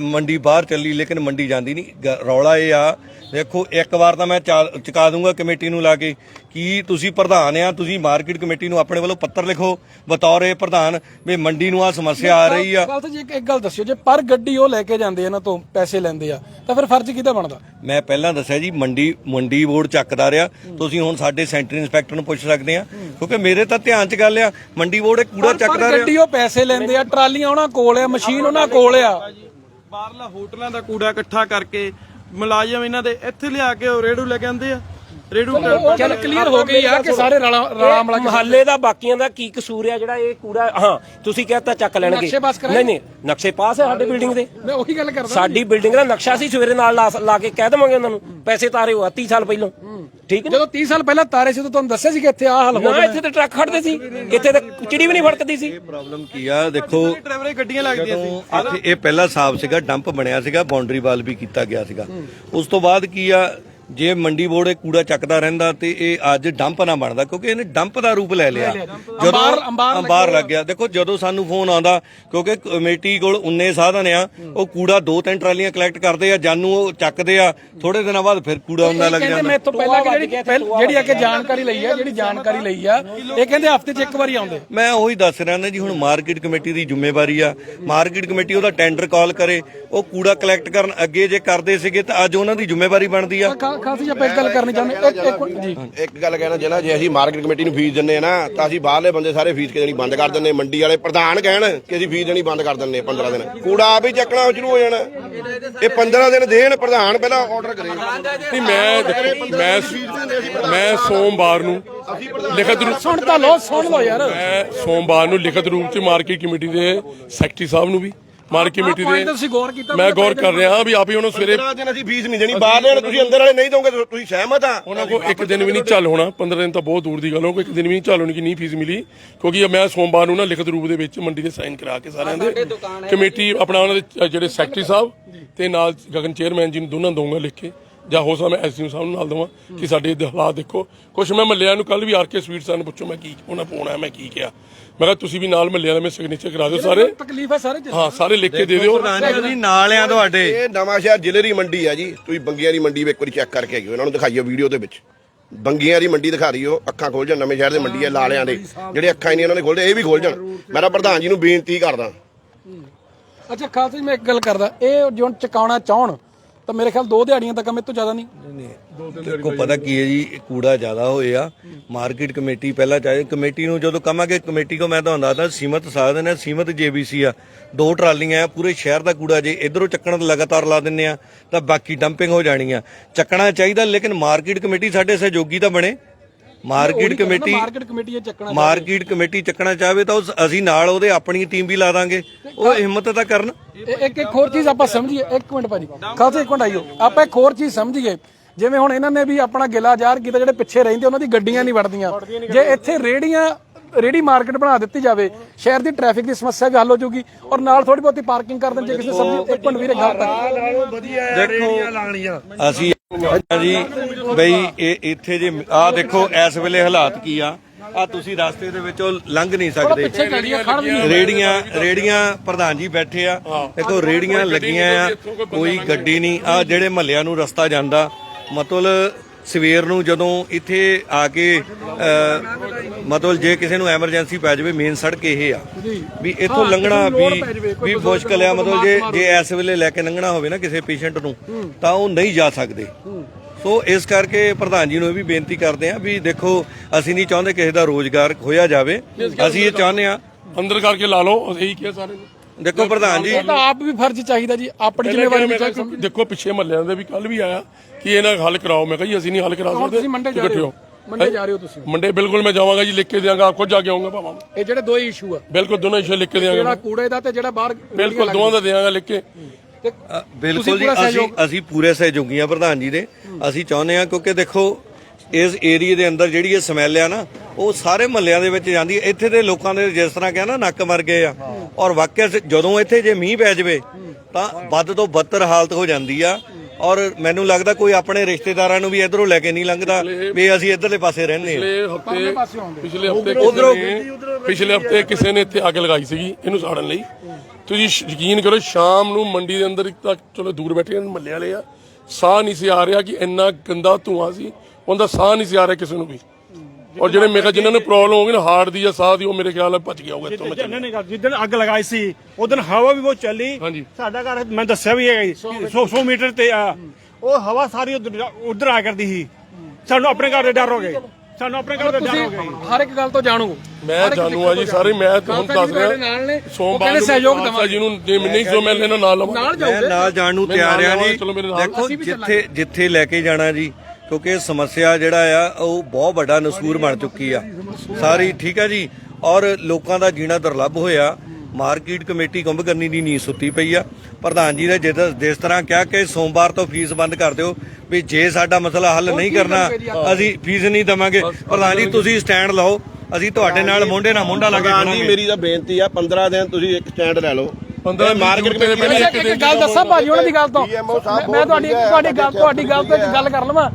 ਮੰਡੀ ਬਾਹਰ ਚੱਲੀ ਲੇਕਿਨ ਮੰਡੀ ਜਾਂਦੀ ਨਹੀਂ। ਰੌਲਾ ਇਹ ਆ। ਦੇਖੋ ਇੱਕ ਵਾਰ ਤਾਂ ਮੈਂ ਚੁਕਾ ਦੂੰਗਾ ਕਮੇਟੀ ਨੂੰ ਲਾ ਕੇ ਕੀ ਤੁਸੀਂ ਪ੍ਰਧਾਨ ਆ ਤੁਸੀਂ ਮਾਰਕੀਟ ਕਮੇਟੀ ਨੂੰ ਆਪਣੇ ਵੱਲੋਂ ਪੱਤਰ ਲਿਖੋ। ਬਤੌਰ ਇਹ ਪ੍ਰਧਾਨ ਵੀ ਮੰਡੀ ਨੂੰ ਆ ਸਮੱਸਿਆ ਆ ਰਹੀ ਆ। ਗੱਲ ਤਾਂ ਜੀ ਇੱਕ ਗੱਲ ਦੱਸਿਓ ਜੇ ਪਰ ਗੱਡੀ ਉਹ ਲੈ ਕੇ ਜਾਂਦੇ ਇਹਨਾਂ ਤੋਂ ਪੈਸੇ ਲੈਂਦੇ ਆ ਤਾਂ ਫਿਰ ਫਰਜ਼ ਕਿਹਦਾ ਬਣਦਾ? ਮੈਂ ਪਹਿਲਾਂ ਦੱਸਿਆ ਜੀ ਮੰਡੀ ਮੰਡੀ ਬੋਰਡ ਚੱਕਦਾ ਰਿਹਾ। ਤੁਸੀਂ ਹੁਣ ਸਾਡੇ ਸੈਂਟਰ ਇੰਸਪੈਕਟਰ ਨੂੰ ਪੁੱਛ ਸਕਦੇ ਆ। ਕਿਉਂਕਿ ਮੇਰੇ ਤਾਂ ਧਿਆਨ 'ਚ ਗੱਲ ਆ ਮੰਡੀ ਬੋਰਡ ਇਹ ਕੂੜਾ ਚੱਕਦਾ ਰਿਹਾ। ਗੱਡੀ ਉਹ ਪੈਸੇ ਲੈਂਦੇ ਆ ਟਰਾਲੀਆਂ ਉਹਨਾਂ ਕੋਲ ਆ ਮਸ਼ੀਨ ਉਹਨਾਂ ਕੋਲ ਆ। ਬਾਹਰਲਾ ਹੋਟਲਾਂ ਦਾ ਕੂੜਾ ਇਕੱਠਾ ਕਰਕੇ ਮੁਲਾਜ਼ਮ ਇਹਨਾਂ ਦੇ ਇੱਥੇ ਲਿਆ ਕੇ ਉਹ ਰੇੜੂ ਲੈ ਕੇ ਆਉਂਦੇ ਆ। ਰੇੜੂ ਚਲ ਕਲੀਅਰ ਹੋ ਗਈ ਆ ਕਿ ਸਾਰੇ ਰਲਾ ਰਲਾ ਮਿਲਾ ਮਹੱਲੇ ਦਾ ਬਾਕੀਆਂ ਦਾ ਕੀ ਕਸੂਰ ਆ ਜਿਹੜਾ ਇਹ ਕੂੜਾ ਹਾਂ ਤੁਸੀਂ ਕਹਿੰਦਾ ਚੱਕ ਲੈਣਗੇ? ਨਹੀਂ ਨਹੀਂ ਨਕਸ਼ੇ ਪਾਸ ਹੈ ਸਾਡੀ ਬਿਲਡਿੰਗ ਦੇ। ਮੈਂ ਉਹੀ ਗੱਲ ਕਰਦਾ ਸਾਡੀ ਬਿਲਡਿੰਗ ਦਾ ਨਕਸ਼ਾ ਸੀ ਸਵੇਰੇ ਨਾਲ ਲਾ- ਕੇ ਕਹਿ ਦੇਵਾਂਗੇ ਉਹਨਾਂ ਨੂੰ ਪੈਸੇ ਤਾਰੇ ਹੋ 30 ਸਾਲ ਪਹਿਲਾਂ। ਠੀਕ ਹੈ ਨਾ? ਜਦੋਂ 30 ਸਾਲ ਪਹਿਲਾਂ ਤਾਰੇ ਸੀ ਤਾਂ ਤੁਹਾਨੂੰ ਦੱਸਿਆ ਸੀ ਕਿ ਇੱਥੇ ਆਹ ਹਾਲ ਹੋ ਨਾ ਇੱਥੇ ਤੇ ਟਰੱਕ ਖੜਦੇ ਸੀ। ਇੱਥੇ ਤੇ ਚਿੜੀ ਵੀ ਨਹੀਂ ਫੜਕਦੀ ਸੀ। ਪ੍ਰੋਬਲਮ ਕੀ ਆ? ਦੇਖੋ ਡਰਾਈਵਰ ਗੱਡੀਆਂ ਲੱਗਦੀਆਂ ਸੀ ਇਹ ਪਹਿਲਾ ਸਾਫ਼ ਸੀਗਾ ਡੰਪ ਬਣਿਆ ਸੀਗਾ ਬਾਉਂਡਰੀ ਵਾਲ ਵੀ ਕੀਤਾ ਗਿਆ ਸੀਗਾ। ਉਸ ਤੋਂ ਬਾਅਦ ਕੀ ਆ? ਜੇ ਮੰਡੀ ਬੋਰਡ ਇਹ ਕੂੜਾ ਚੱਕਦਾ ਰਹਿੰਦਾ ਤੇ ਇਹ ਅੱਜ ਡੰਪ ਨਾ ਬਣਦਾ ਕਿਉਂਕਿ ਇਹਨੇ ਡੰਪ ਦਾ ਰੂਪ ਲੈ ਲਿਆ। ਜਦੋਂ ਅੰਬਾਰ ਲੱਗ ਗਿਆ। ਦੇਖੋ ਜਦੋਂ ਸਾਨੂੰ ਫੋਨ ਆਉਂਦਾ ਕਿਉਂਕਿ ਕਮੇਟੀ ਕੋਲ ਉਨੇ ਸਾਧਨ ਆ ਉਹ ਕੂੜਾ ਦੋ ਤਿੰਨ ਟਰਾਲੀਆਂ ਕਲੈਕਟ ਕਰਦੇ ਆ ਜਾਨੂੰ ਉਹ ਚੱਕਦੇ ਆ ਥੋੜੇ ਦਿਨਾਂ ਬਾਅਦ ਫਿਰ ਕੂੜਾ ਉਹਨਾਂ ਲੱਗ ਕਹਿੰਦੇ ਜਾਂਦਾ। ਮੇਰੇ ਤੋਂ ਪਹਿਲਾਂ ਕਿ ਜਿਹੜੀ ਜਿਹੜੀ ਕਿ ਜਾਣਕਾਰੀ ਲਈ ਆ ਜਿਹੜੀ ਜਾਣਕਾਰੀ ਲਈ ਆ ਇਹ ਕਹਿੰਦੇ ਹਫ਼ਤੇ 'ਚ ਇੱਕ ਵਾਰੀ ਆਉਂਦੇ। ਮੈਂ ਉਹੀ ਦੱਸ ਰਿਹਾ ਨਾ ਜੀ ਹੁਣ ਮਾਰਕੀਟ ਕਮੇਟੀ ਦੀ ਜ਼ਿੰਮੇਵਾਰੀ ਆ। ਮਾਰਕੀਟ ਕਮੇਟੀ ਉਹਦਾ ਟੈਂਡਰ ਕਾਲ ਕਰੇ ਉਹ ਕੂੜਾ ਕਲੈਕਟ ਕਰਨ ਅੱਗੇ ਜੇ ਕਰਦੇ ਸੀਗੇ ਤਾਂ ਅੱਜ ਉਹਨਾਂ ਦੀ ਜ਼ਿੰਮੇਵਾਰੀ ਬਣਦੀ ਆ। ਖਾਸੀ ਜੀ ਆਪਾਂ ਇੱਕ ਗੱਲ ਕਰਨੀ ਚਾਹੁੰਦੇ ਇੱਕ ਇੱਕ ਮਿੰਟ ਜੀ। ਇੱਕ ਗੱਲ ਕਹਿਣਾ ਚਾਹਣਾ ਜੇ ਅਸੀਂ ਮਾਰਕੀਟ ਕਮੇਟੀ ਨੂੰ ਫੀਸ ਦਿੰਨੇ ਆ ਨਾ ਤਾਂ ਅਸੀਂ ਬਾਹਰਲੇ ਬੰਦੇ ਸਾਰੇ ਫੀਸ ਕੇ ਦੇਣੀ ਬੰਦ ਕਰ ਦਿੰਨੇ ਮੰਡੀ ਵਾਲੇ ਪ੍ਰਧਾਨ ਕਹਿਣ ਕਿ ਅਸੀਂ ਫੀਸ ਦੇਣੀ ਬੰਦ ਕਰ ਦਿੰਨੇ ਆ 15 ਦਿਨ। ਕੂੜਾ ਆਪ ਹੀ ਚੱਕਣਾ ਸ਼ੁਰੂ ਹੋ ਜਾਣਾ। ਇਹ 15 ਦਿਨ ਦੇਣ ਪ੍ਰਧਾਨ ਪਹਿਲਾਂ ਆਰਡਰ ਕਰੇ। ਨਹੀਂ ਮੈਂ ਦੇਖੋ ਮੈਂ ਮੈਂ ਸੋਮਵਾਰ ਨੂੰ ਲਿਖਤ ਰੂਪ ਸੁਣ ਤਾਂ ਲੋ ਸੁਣ ਲੋ ਯਾਰ। ਮੈਂ ਸੋਮਵਾਰ ਨੂੰ ਲਿਖਤ ਰੂਪ ਚ ਮਾਰਕੀਟ ਕਮੇਟੀ ਦੇ ਸੈਕਟਰੀ ਸਾਹਿਬ ਨੂੰ ਵੀ। ਮਾਰਕੀਟ ਕਮੇਟੀ ਦੇ ਤੁਸੀਂ ਗੌਰ ਕੀਤਾ ਮੈਂ ਗੌਰ ਕਰ ਰਿਹਾ ਹਾਂ ਵੀ ਆਪੇ ਉਹਨਾਂ ਸਵੇਰੇ 15 ਦਿਨ ਅਸੀਂ ਫੀਸ ਨਹੀਂ ਦੇਣੀ ਬਾਹਰਲੇ ਨੂੰ ਤੁਸੀਂ ਅੰਦਰ ਵਾਲੇ ਨਹੀਂ ਦੋਗੇ ਤੁਸੀਂ ਸਹਿਮਤ ਆ। ਉਹਨਾਂ ਕੋ ਇੱਕ ਦਿਨ ਵੀ ਨਹੀਂ ਚੱਲ ਹੋਣਾ 15 ਦਿਨ ਤਾਂ ਬਹੁਤ ਦੂਰ ਦੀ ਗੱਲ ਹੋ ਕੋਈ ਇੱਕ ਦਿਨ ਵੀ ਨਹੀਂ ਚੱਲ ਹੋਣੀ ਕਿ ਨਹੀਂ ਫੀਸ ਮਿਲੀ ਕਿਉਂਕਿ ਮੈਂ ਸੋਮਵਾਰ ਨੂੰ ਨਾ ਲਿਖਤ ਰੂਪ ਦੇ ਵਿੱਚ ਮੰਡੀ ਦੇ ਸਾਈਨ ਕਰਾ ਕੇ ਸਾਰਿਆਂ ਦੇ ਕਮੇਟੀ ਆਪਣਾ ਉਹਨਾਂ ਦੇ ਜਿਹੜੇ ਸੈਕਟਰੀ ਸਾਹਿਬ ਤੇ ਨਾਲ ਗਗਨ ਚੇਅਰਮੈਨ ਜੀ ਨੂੰ ਦੋਨਾਂ ਦਊਂਗਾ ਲਿਖ ਕੇ। ਜਾਂ ਹੋ ਸਕਦਾ ਮੈਂ ਐਸਡੀਓ ਸਾਹਿਬ ਨੂੰ ਨਾਲ ਦਵਾਂ ਕਿ ਸਾਡੇ ਇਹਦੇ ਹਾਲਾਤ ਦੇਖੋ। ਕੁਛ ਮੈਂ ਮੱਲਿਆਂ ਨੂੰ ਕੱਲ ਵੀ ਆਰ ਕੇ ਸਵੀਟ ਸਾਨੂੰ ਪੁੱਛੋ ਮੈਂ ਕੀ ਉਹਨਾਂ ਪੋਣਾ ਮੈਂ ਕੀ ਕਿਹਾ। ਮੈਂ ਕਿਹਾ ਤੁਸੀਂ ਵੀ ਨਾਲ ਮੱਲਿਆਂ ਦਾ ਮੈਂ ਸਿਗਨੇਚਰ ਕਰਾ ਦਿਓ ਸਾਰੇ। ਤਕਲੀਫ ਹੈ ਸਾਰੇ ਹਾਂ ਸਾਰੇ ਲਿਖ ਕੇ ਦੇ ਦਿਓ। ਪ੍ਰਧਾਨ ਜੀ ਨਾਲ ਆ ਤੁਹਾਡੇ। ਇਹ ਨਵਾਂ ਸ਼ਹਿਰ ਜ਼ਿਲ੍ਹੇ ਦੀ ਮੰਡੀ ਆ ਜੀ। ਤੁਸੀਂ ਬੰਗੀਆਂ ਦੀ ਮੰਡੀ ਵੀ ਇੱਕ ਵਾਰੀ ਚੈੱਕ ਕਰਕੇ ਆਇਓ ਇਹਨਾਂ ਨੂੰ ਦਿਖਾਈਓ ਵੀਡੀਓ ਦੇ ਵਿੱਚ। ਬੰਗੀਆਂ ਦੀ ਮੰਡੀ ਦਿਖਾ ਰਹੀਓ ਅੱਖਾਂ ਖੋਲ ਜਾਣ ਨਵੇਂ ਸ਼ਹਿਰ ਦੇ ਮੰਡੀ ਆ ਲਾਲਿਆਂ ਦੇ। ਜਿਹੜੇ ਅੱਖਾਂ ਹੀ ਨਹੀਂ ਉਹਨਾਂ ਨੇ ਖੋਲਦੇ ਇਹ ਵੀ ਖੋਲ ਜਾਣ। ਮੈਂ ਤਾਂ ਪ੍ਰਧਾਨ ਜੀ ਨੂੰ ਬੇਨਤੀ ਕਰਦਾ। ਅੱਛਾ ਖਾਲਸਾ ਜੀ ਮੈਂ ਇੱਕ ਗੱਲ ਕਰਦਾ। ਇਹ ਜੋ ਚਕਾਉਣਾ ਚਾਹਣ ਤਾਂ ਮੇਰੇ ਖਿਆਲ ਦੋ ਦਿਹਾੜੀਆਂ ਤੱਕ ਕੰਮ ਤੋਂ ਜ਼ਿਆਦਾ ਨਹੀਂ। ਦੇਖੋ, ਪਤਾ ਕੀ ਹੈ ਜੀ ਕੂੜਾ ਜ਼ਿਆਦਾ ਹੋਇਆ। ਮਾਰਕੀਟ ਕਮੇਟੀ ਪਹਿਲਾਂ ਚਾਹੇ, ਕਮੇਟੀ ਨੂੰ ਜਦੋਂ ਕਹਾਂਗੇ ਕਮੇਟੀ ਕੋ ਮੈਂ ਤੁਹਾਨੂੰ ਦੱਸਦਾ, ਸੀਮਤ ਸਾਧਨ ਹੈ, ਸੀਮਤ ਜੀਬੀਸੀ ਆ। ਦੋ ਟਰਾਲੀਆਂ ਆ, ਪੂਰੇ ਸ਼ਹਿਰ ਦਾ ਕੂੜਾ ਜੇ ਇਧਰੋਂ ਚੱਕਣ ਤੇ ਲਗਾਤਾਰ ਲਾ ਦਿੰਨੇ ਆ, ਤਾਂ ਬਾਕੀ ਡੰਪਿੰਗ ਹੋ ਜਾਣੀ ਆ। ਚੱਕਣਾ ਚਾਹੀਦਾ, ਲੇਕਿਨ ਮਾਰਕੀਟ ਕਮੇਟੀ ਸਾਡੇ ਸਹਿਯੋਗੀ ਤਾਂ ਬਣੇ। ਮਾਰਕੀਟ ਕਮੇਟੀ ਮਾਰਕੀਟ ਕਮੇਟੀ ਇਹ ਚੱਕਣਾ ਮਾਰਕੀਟ ਕਮੇਟੀ ਚੱਕਣਾ ਚਾਹਵੇ ਤਾਂ ਉਸ- ਅਸੀਂ ਨਾਲ ਉਹਦੇ ਆਪਣੀ ਟੀਮ ਵੀ ਲਾ ਦਾਂਗੇ। ਉਹ ਹਿੰਮਤ ਤਾਂ ਕਰਨ। ਇੱਕ ਇੱਕ ਹੋਰ ਚੀਜ਼ ਆਪਾਂ ਸਮਝੀਏ। ਇੱਕ ਮਿੰਟ ਭਾਜੀ। ਖਾਲਸਾ ਇੱਕ ਮਿੰਟ ਆਇਓ ਆਪਾਂ ਇੱਕ ਹੋਰ ਚੀਜ਼ ਸਮਝੀਏ। ਜਿਵੇਂ ਹੁਣ ਇਹਨਾਂ ਨੇ ਵੀ ਆਪਣਾ ਗਿਲਾ ਜ਼ਾਹਰ ਕੀਤਾ ਜਿਹੜੇ ਪਿੱਛੇ ਰਹਿੰਦੇ ਉਹਨਾਂ ਦੀ ਗੱਡੀਆਂ ਨਹੀਂ ਵੜਦੀਆਂ। ਜੇ ਇੱਥੇ ਰੇੜੀਆਂ ਰੇੜੀ ਮਾਰਕੀਟ ਬਣਾ ਦਿੱਤੀ ਜਾਵੇ ਸ਼ਹਿਰ ਦੀ ਟ੍ਰੈਫਿਕ ਦੀ ਸਮੱਸਿਆ ਵੀ ਹੱਲ ਹੋ ਜਾਊਗੀ ਔਰ ਨਾਲ ਥੋੜੀ ਬਹੁਤੀ ਪਾਰਕਿੰਗ ਕਰ ਦੇਣ ਜੇ ਕਿਸੇ ਸਬਜ਼ੀ ਇੱਕ ਮਿੰਟ ਵੀਰੇ ਗੱਲ ਤੱਕ ਨਾਲੋਂ ਵਧੀਆ ਰੇੜੀਆਂ ਲਾਣੀਆਂ ਅਸੀਂ ਜੀ ਬਈ ਇਹ ਇੱਥੇ ਜੇ ਆ ਦੇਖੋ ਇਸ ਵੇਲੇ ਹਾਲਾਤ ਕੀ ਆ? ਆ ਤੁਸੀਂ ਰਸਤੇ ਦੇ ਵਿੱਚੋਂ ਲੰਘ ਨਹੀਂ ਸਕਦੇ। ਪਿੱਛੇ ਗੱਡੀਆਂ ਖੜ ਰੇੜੀਆਂ ਰੇੜੀਆਂ ਪ੍ਰਧਾਨ ਜੀ ਬੈਠੇ ਆ। ਦੇਖੋ ਰੇੜੀਆਂ ਲੱਗੀਆਂ ਆ ਕੋਈ ਗੱਡੀ ਨਹੀਂ। ਆ ਜਿਹੜੇ ਮਹੱਲਿਆਂ ਨੂੰ ਰਸਤਾ ਜਾਂਦਾ ਮਤਲਬ ਸਵੇਰ ਨੂੰ ਜਦੋਂ ਇੱਥੇ ਆ ਕੇ ਮਤਲਬ ਜੇ ਕਿਸੇ ਨੂੰ ਐਮਰਜੈਂਸੀ ਪੈ ਜਾਵੇ ਮੇਨ ਸੜਕ ਇਹ ਆ। ਵੀ ਇੱਥੋਂ ਲੰਘਣਾ ਵੀ ਵੀ ਮੁਸ਼ਕਲ ਆ ਮਤਲਬ ਜੇ ਜੇ ਇਸ ਵੇਲੇ ਲੈ ਕੇ ਲੰਘਣਾ ਹੋਵੇ ਨਾ ਕਿਸੇ ਪੇਸ਼ੈਂਟ ਨੂੰ ਤਾਂ ਉਹ ਨਹੀਂ ਜਾ ਸਕਦੇ। ਸੋ ਇਸ ਕਰਕੇ ਪ੍ਰਧਾਨ ਜੀ ਨੂੰ ਇਹ ਵੀ ਬੇਨਤੀ ਕਰਦੇ ਆ ਵੀ ਦੇਖੋ ਅਸੀਂ ਨਹੀਂ ਚਾਹੁੰਦੇ ਕਿਸੇ ਦਾ ਰੋਜ਼ਗਾਰ ਖੋਇਆ ਜਾਵੇ। ਅਸੀਂ ਇਹ ਚਾਹੁੰਦੇ ਆ ਅੰਦਰ ਕਰਕੇ ਲਾ ਲਓ ਅਸੀਂ ਕਿਹਾ ਸਾਰੇ ਦੇਖੋ ਪ੍ਰਧਾਨ ਜੀ। ਇਹ ਤਾਂ ਆਪ ਵੀ ਫਰਜ਼ ਚਾਹੀਦਾ ਜੀ ਆਪਣੀ ਜ਼ਿੰਮੇਵਾਰੀ ਚਾਹੀਦੀ ਦੇਖੋ ਪਿੱਛੇ ਮਹੱਲਿਆਂ ਦੇ ਵੀ ਕੱਲ ਵੀ ਆਇਆ ਕਿ ਇਹਨਾਂ ਹੱਲ ਕਰਾਓ। ਮੈਂ ਕਿਹਾ ਜੀ ਅਸੀਂ ਨਹੀਂ ਹੱਲ ਕਰਾ ਸਕਦੇ ਤੁਸੀਂ? ਮੰਡੇ ਜਾ ਰਹੇ ਹੋ। ਮੰਡੇ ਜਾ ਰਹੇ ਹੋ ਤੁਸੀਂ। ਮੰਡੇ ਬਿਲਕੁਲ ਮੈਂ ਜਾਵਾਂਗਾ ਜੀ ਲਿਖ ਕੇ ਦਿਆਂਗਾ ਆਪ ਖੁਦ ਜਾ ਕੇ ਆਉਂਗਾ ਭਾਵਾਂ। ਇਹ ਜਿਹੜੇ ਦੋ ਇਸ਼ੂ ਆ। ਬਿਲਕੁਲ ਦੋਨੋਂ ਇਸ਼ੂ ਲਿਖ ਕੇ ਜਿਹੜਾ ਦਿਆਂਗਾ ਕੂੜੇ ਦਾ ਤੇ ਜਿਹੜਾ ਬਾਹਰ ਬਿਲਕੁਲ ਦੋਵਾਂ ਦਾ ਦਿਆਂਗਾ ਲਿਖ ਕੇ। ਬਿਲਕੁਲ ਜੀ ਅਸੀਂ ਅਸੀਂ ਪੂਰੇ ਸਹਿਯੋਗੀ ਆ ਪ੍ਰਧਾਨ ਜੀ ਦੇ। ਅਸੀਂ ਚਾਹੁੰਦੇ ਆ ਕਿਉਂਕਿ ਦੇਖੋ ਇਸ ਏਰੀਏ ਦੇ ਅੰਦਰ ਜਿਹੜੀ ਇਹ ਸਮੈਲ ਆ ਨਾ ਉਹ ਸਾਰੇ ਮਹੱਲਿਆਂ ਦੇ ਵਿੱਚ ਜਾਂਦੀ ਹੈ। ਇੱਥੇ ਦੇ ਲੋਕਾਂ ਦੇ ਜਿਸ ਤਰ੍ਹਾਂ ਕਿਹਾ ਨਾ ਨੱਕ ਮਰ ਗਏ ਆ। ਔਰ ਵਾਕਿਆ ਜਦੋਂ ਇੱਥੇ ਜੇ ਮੀਂਹ ਪੈ ਜਾਵੇ ਤਾਂ ਵੱਧ ਤੋਂ ਬੱਤਰ ਹਾਲਤ ਹੋ ਜਾਂਦੀ ਆ। ਔਰ ਮੈਨੂੰ ਲੱਗਦਾ ਕੋਈ ਆਪਣੇ ਰਿਸ਼ਤੇਦਾਰਾਂ ਨੂੰ ਵੀ ਇਧਰੋਂ ਲੈ ਕੇ ਨਹੀਂ ਲੰਘਦਾ ਵੀ ਅਸੀਂ ਇਧਰਲੇ ਪਾਸੇ ਰਹਿੰਦੇ ਆ ਪਿਛਲੇ ਹਫ਼ਤੇ ਪਿਛਲੇ ਹਫ਼ਤੇ ਉਧਰੋਂ ਪਿਛਲੇ ਹਫ਼ਤੇ ਕਿਸੇ ਨੇ ਇੱਥੇ ਅੱਗ ਲਗਾਈ ਸੀਗੀ ਇਹਨੂੰ ਸਾੜਨ ਲਈ। ਤੁਸੀਂ ਯਕੀਨ ਕਰੋ ਸ਼ਾਮ ਨੂੰ ਮੰਡੀ ਦੇ ਅੰਦਰ ਇੱਕ ਤਾਂ ਚਲੋ ਦੂਰ ਬੈਠੇ ਮੱਲੇ ਵਾਲੇ ਆ। ਸਾਹ ਨਹੀਂ ਸੀ ਆ ਰਿਹਾ ਕਿ ਇੰਨਾ ਗੰਦਾ ਧੂਆਂ ਸੀ। ਉਹਦਾ ਸਾਹ ਨਹੀਂ ਸੀ ਆ ਰਿਹਾ ਕਿਸੇ ਨੂੰ ਵੀ। ਔਰ ਜਿਹੜੇ ਮੇਰੇ ਖਿਆਲ ਜਿਨ੍ਹਾਂ ਨੂੰ ਪ੍ਰੋਬਲਮ ਹੋਗੀ ਨਾ ਹਾਰਟ ਦੀ ਜਾਂ ਸਾਹ ਦੀ ਉਹ ਮੇਰੇ ਖਿਆਲ ਨਾਲ ਭੱਜ ਗਿਆ ਹੋਊਗਾ ਇੱਥੋਂ ਮੈਂ ਜਿੱਦਣ ਨਹੀਂ ਜਿੱਦਣ ਅੱਗ ਲਗਾਈ ਸੀ ਉਦੋਂ ਹਵਾ ਵੀ ਬਹੁਤ ਚੱਲੀ। ਹਾਂਜੀ। ਸਾਡਾ ਘਰ ਮੈਂ ਦੱਸਿਆ ਵੀ ਹੈ 100 100 ਮੀਟਰ ਤੇ ਆ ਉਹ ਹਵਾ ਸਾਰੀ ਉਧਰ ਆ ਕਰਦੀ ਸੀ। ਸਾਨੂੰ ਆਪਣੇ ਘਰ ਦੇ ਡਰ ਹੋ ਗਏ। ਸਾਨੂੰ ਆਪਣੇ ਘਰ ਦੇ ਡਰ ਹੋ ਗਏ। ਹਰ ਇੱਕ ਗੱਲ ਤੋਂ ਜਾਣੂ। ਮੈਂ ਜਾਣੂ ਆ ਜੀ ਸਾਰੇ ਮੈਂ ਤੁਹਾਨੂੰ ਦੱਸ ਜੀ ਰਿਹਾ ਸੋਮਵਾਰ ਕਹਿੰਦੇ ਨੂੰ ਸਹਿਯੋਗ ਖਾਲਸਾ ਦੇਵਾਂਗੇ। ਜੀ ਨੂੰ ਜੇ ਨਹੀਂ ਸੋ ਮੈਂ ਇਹਨਾਂ ਨਾਲ ਲਵਾਂ ਨਾਲ ਮੈਂ ਜਾਓਗੇ ਨਾਲ ਜਾਣ ਨੂੰ ਮੈਂ ਤਿਆਰ ਨਾਲ ਆ ਜੀ। ਚਲੋ ਮੇਰੇ ਨਾਲ। ਦੇਖੋ ਅਸੀਂ ਵੀ ਜਿੱਥੇ ਜਿੱਥੇ ਲੈ ਕੇ ਜਾਣਾ ਜੀ ਕਿਉਂਕਿ ਇਹ ਸਮੱਸਿਆ ਜਿਹੜਾ ਆ ਉਹ ਬਹੁਤ ਵੱਡਾ ਨਸੂਰ ਬਣ ਚੁੱਕੀ ਆ। ਸਾਰੀ ਠੀਕ ਆ ਜੀ? ਔਰ ਲੋਕਾਂ ਦਾ ਜੀਣਾ ਦੁਰਲੱਭ ਹੋਇਆ। ਮਾਰਕੀਟ ਕਮੇਟੀ ਕੁੰਭ ਕਰਨੀ ਦੀ ਨੀਂਦ ਸੁੱਤੀ ਪਈ ਆ। ਪ੍ਰਧਾਨ ਜੀ ਨੇ ਜਿਸ ਤਰ੍ਹਾਂ ਕਿਹਾ ਕਿ ਸੋਮਵਾਰ ਤੋਂ ਫੀਸ ਬੰਦ ਕਰ ਦਿਓ ਵੀ ਜੇ ਸਾਡਾ ਮਸਲਾ ਹੱਲ ਨਹੀਂ ਕਰਨਾ ਅਸੀਂ ਫੀਸ ਨਹੀਂ ਦਵਾਂਗੇ। ਪ੍ਰਧਾਨ ਜੀ ਤੁਸੀਂ ਸਟੈਂਡ ਲਓ। ਅਸੀਂ ਤੁਹਾਡੇ ਨਾਲ ਮੋਢੇ ਨਾਲ ਮੋਢਾ ਲਾ ਕੇ ਪ੍ਰਧਾਨ ਜੀ ਖੜਾਂਗੇ। ਮੇਰੀ ਤਾਂ ਬੇਨਤੀ ਆ 15 ਦਿਨ ਤੁਸੀਂ ਇੱਕ ਸਟੈਂਡ ਲੈ ਲਓ। 15 ਮਾਰਕੀਟ ਕਮੇਟੀ ਪਹਿਲੇ ਇੱਕ ਗੱਲ ਦੱਸਾਂ ਭਾਜੀ ਉਹਨਾਂ ਦੀ ਗੱਲ ਤੋਂ। ਮੈਂ- ਤੁਹਾਡੀ ਤੁਹਾਡੀ ਗੱਲ ਤੁਹਾਡੀ ਗੱਲ ਤੋਂ ਗੱਲ ਕਰ ਲਵਾਂ।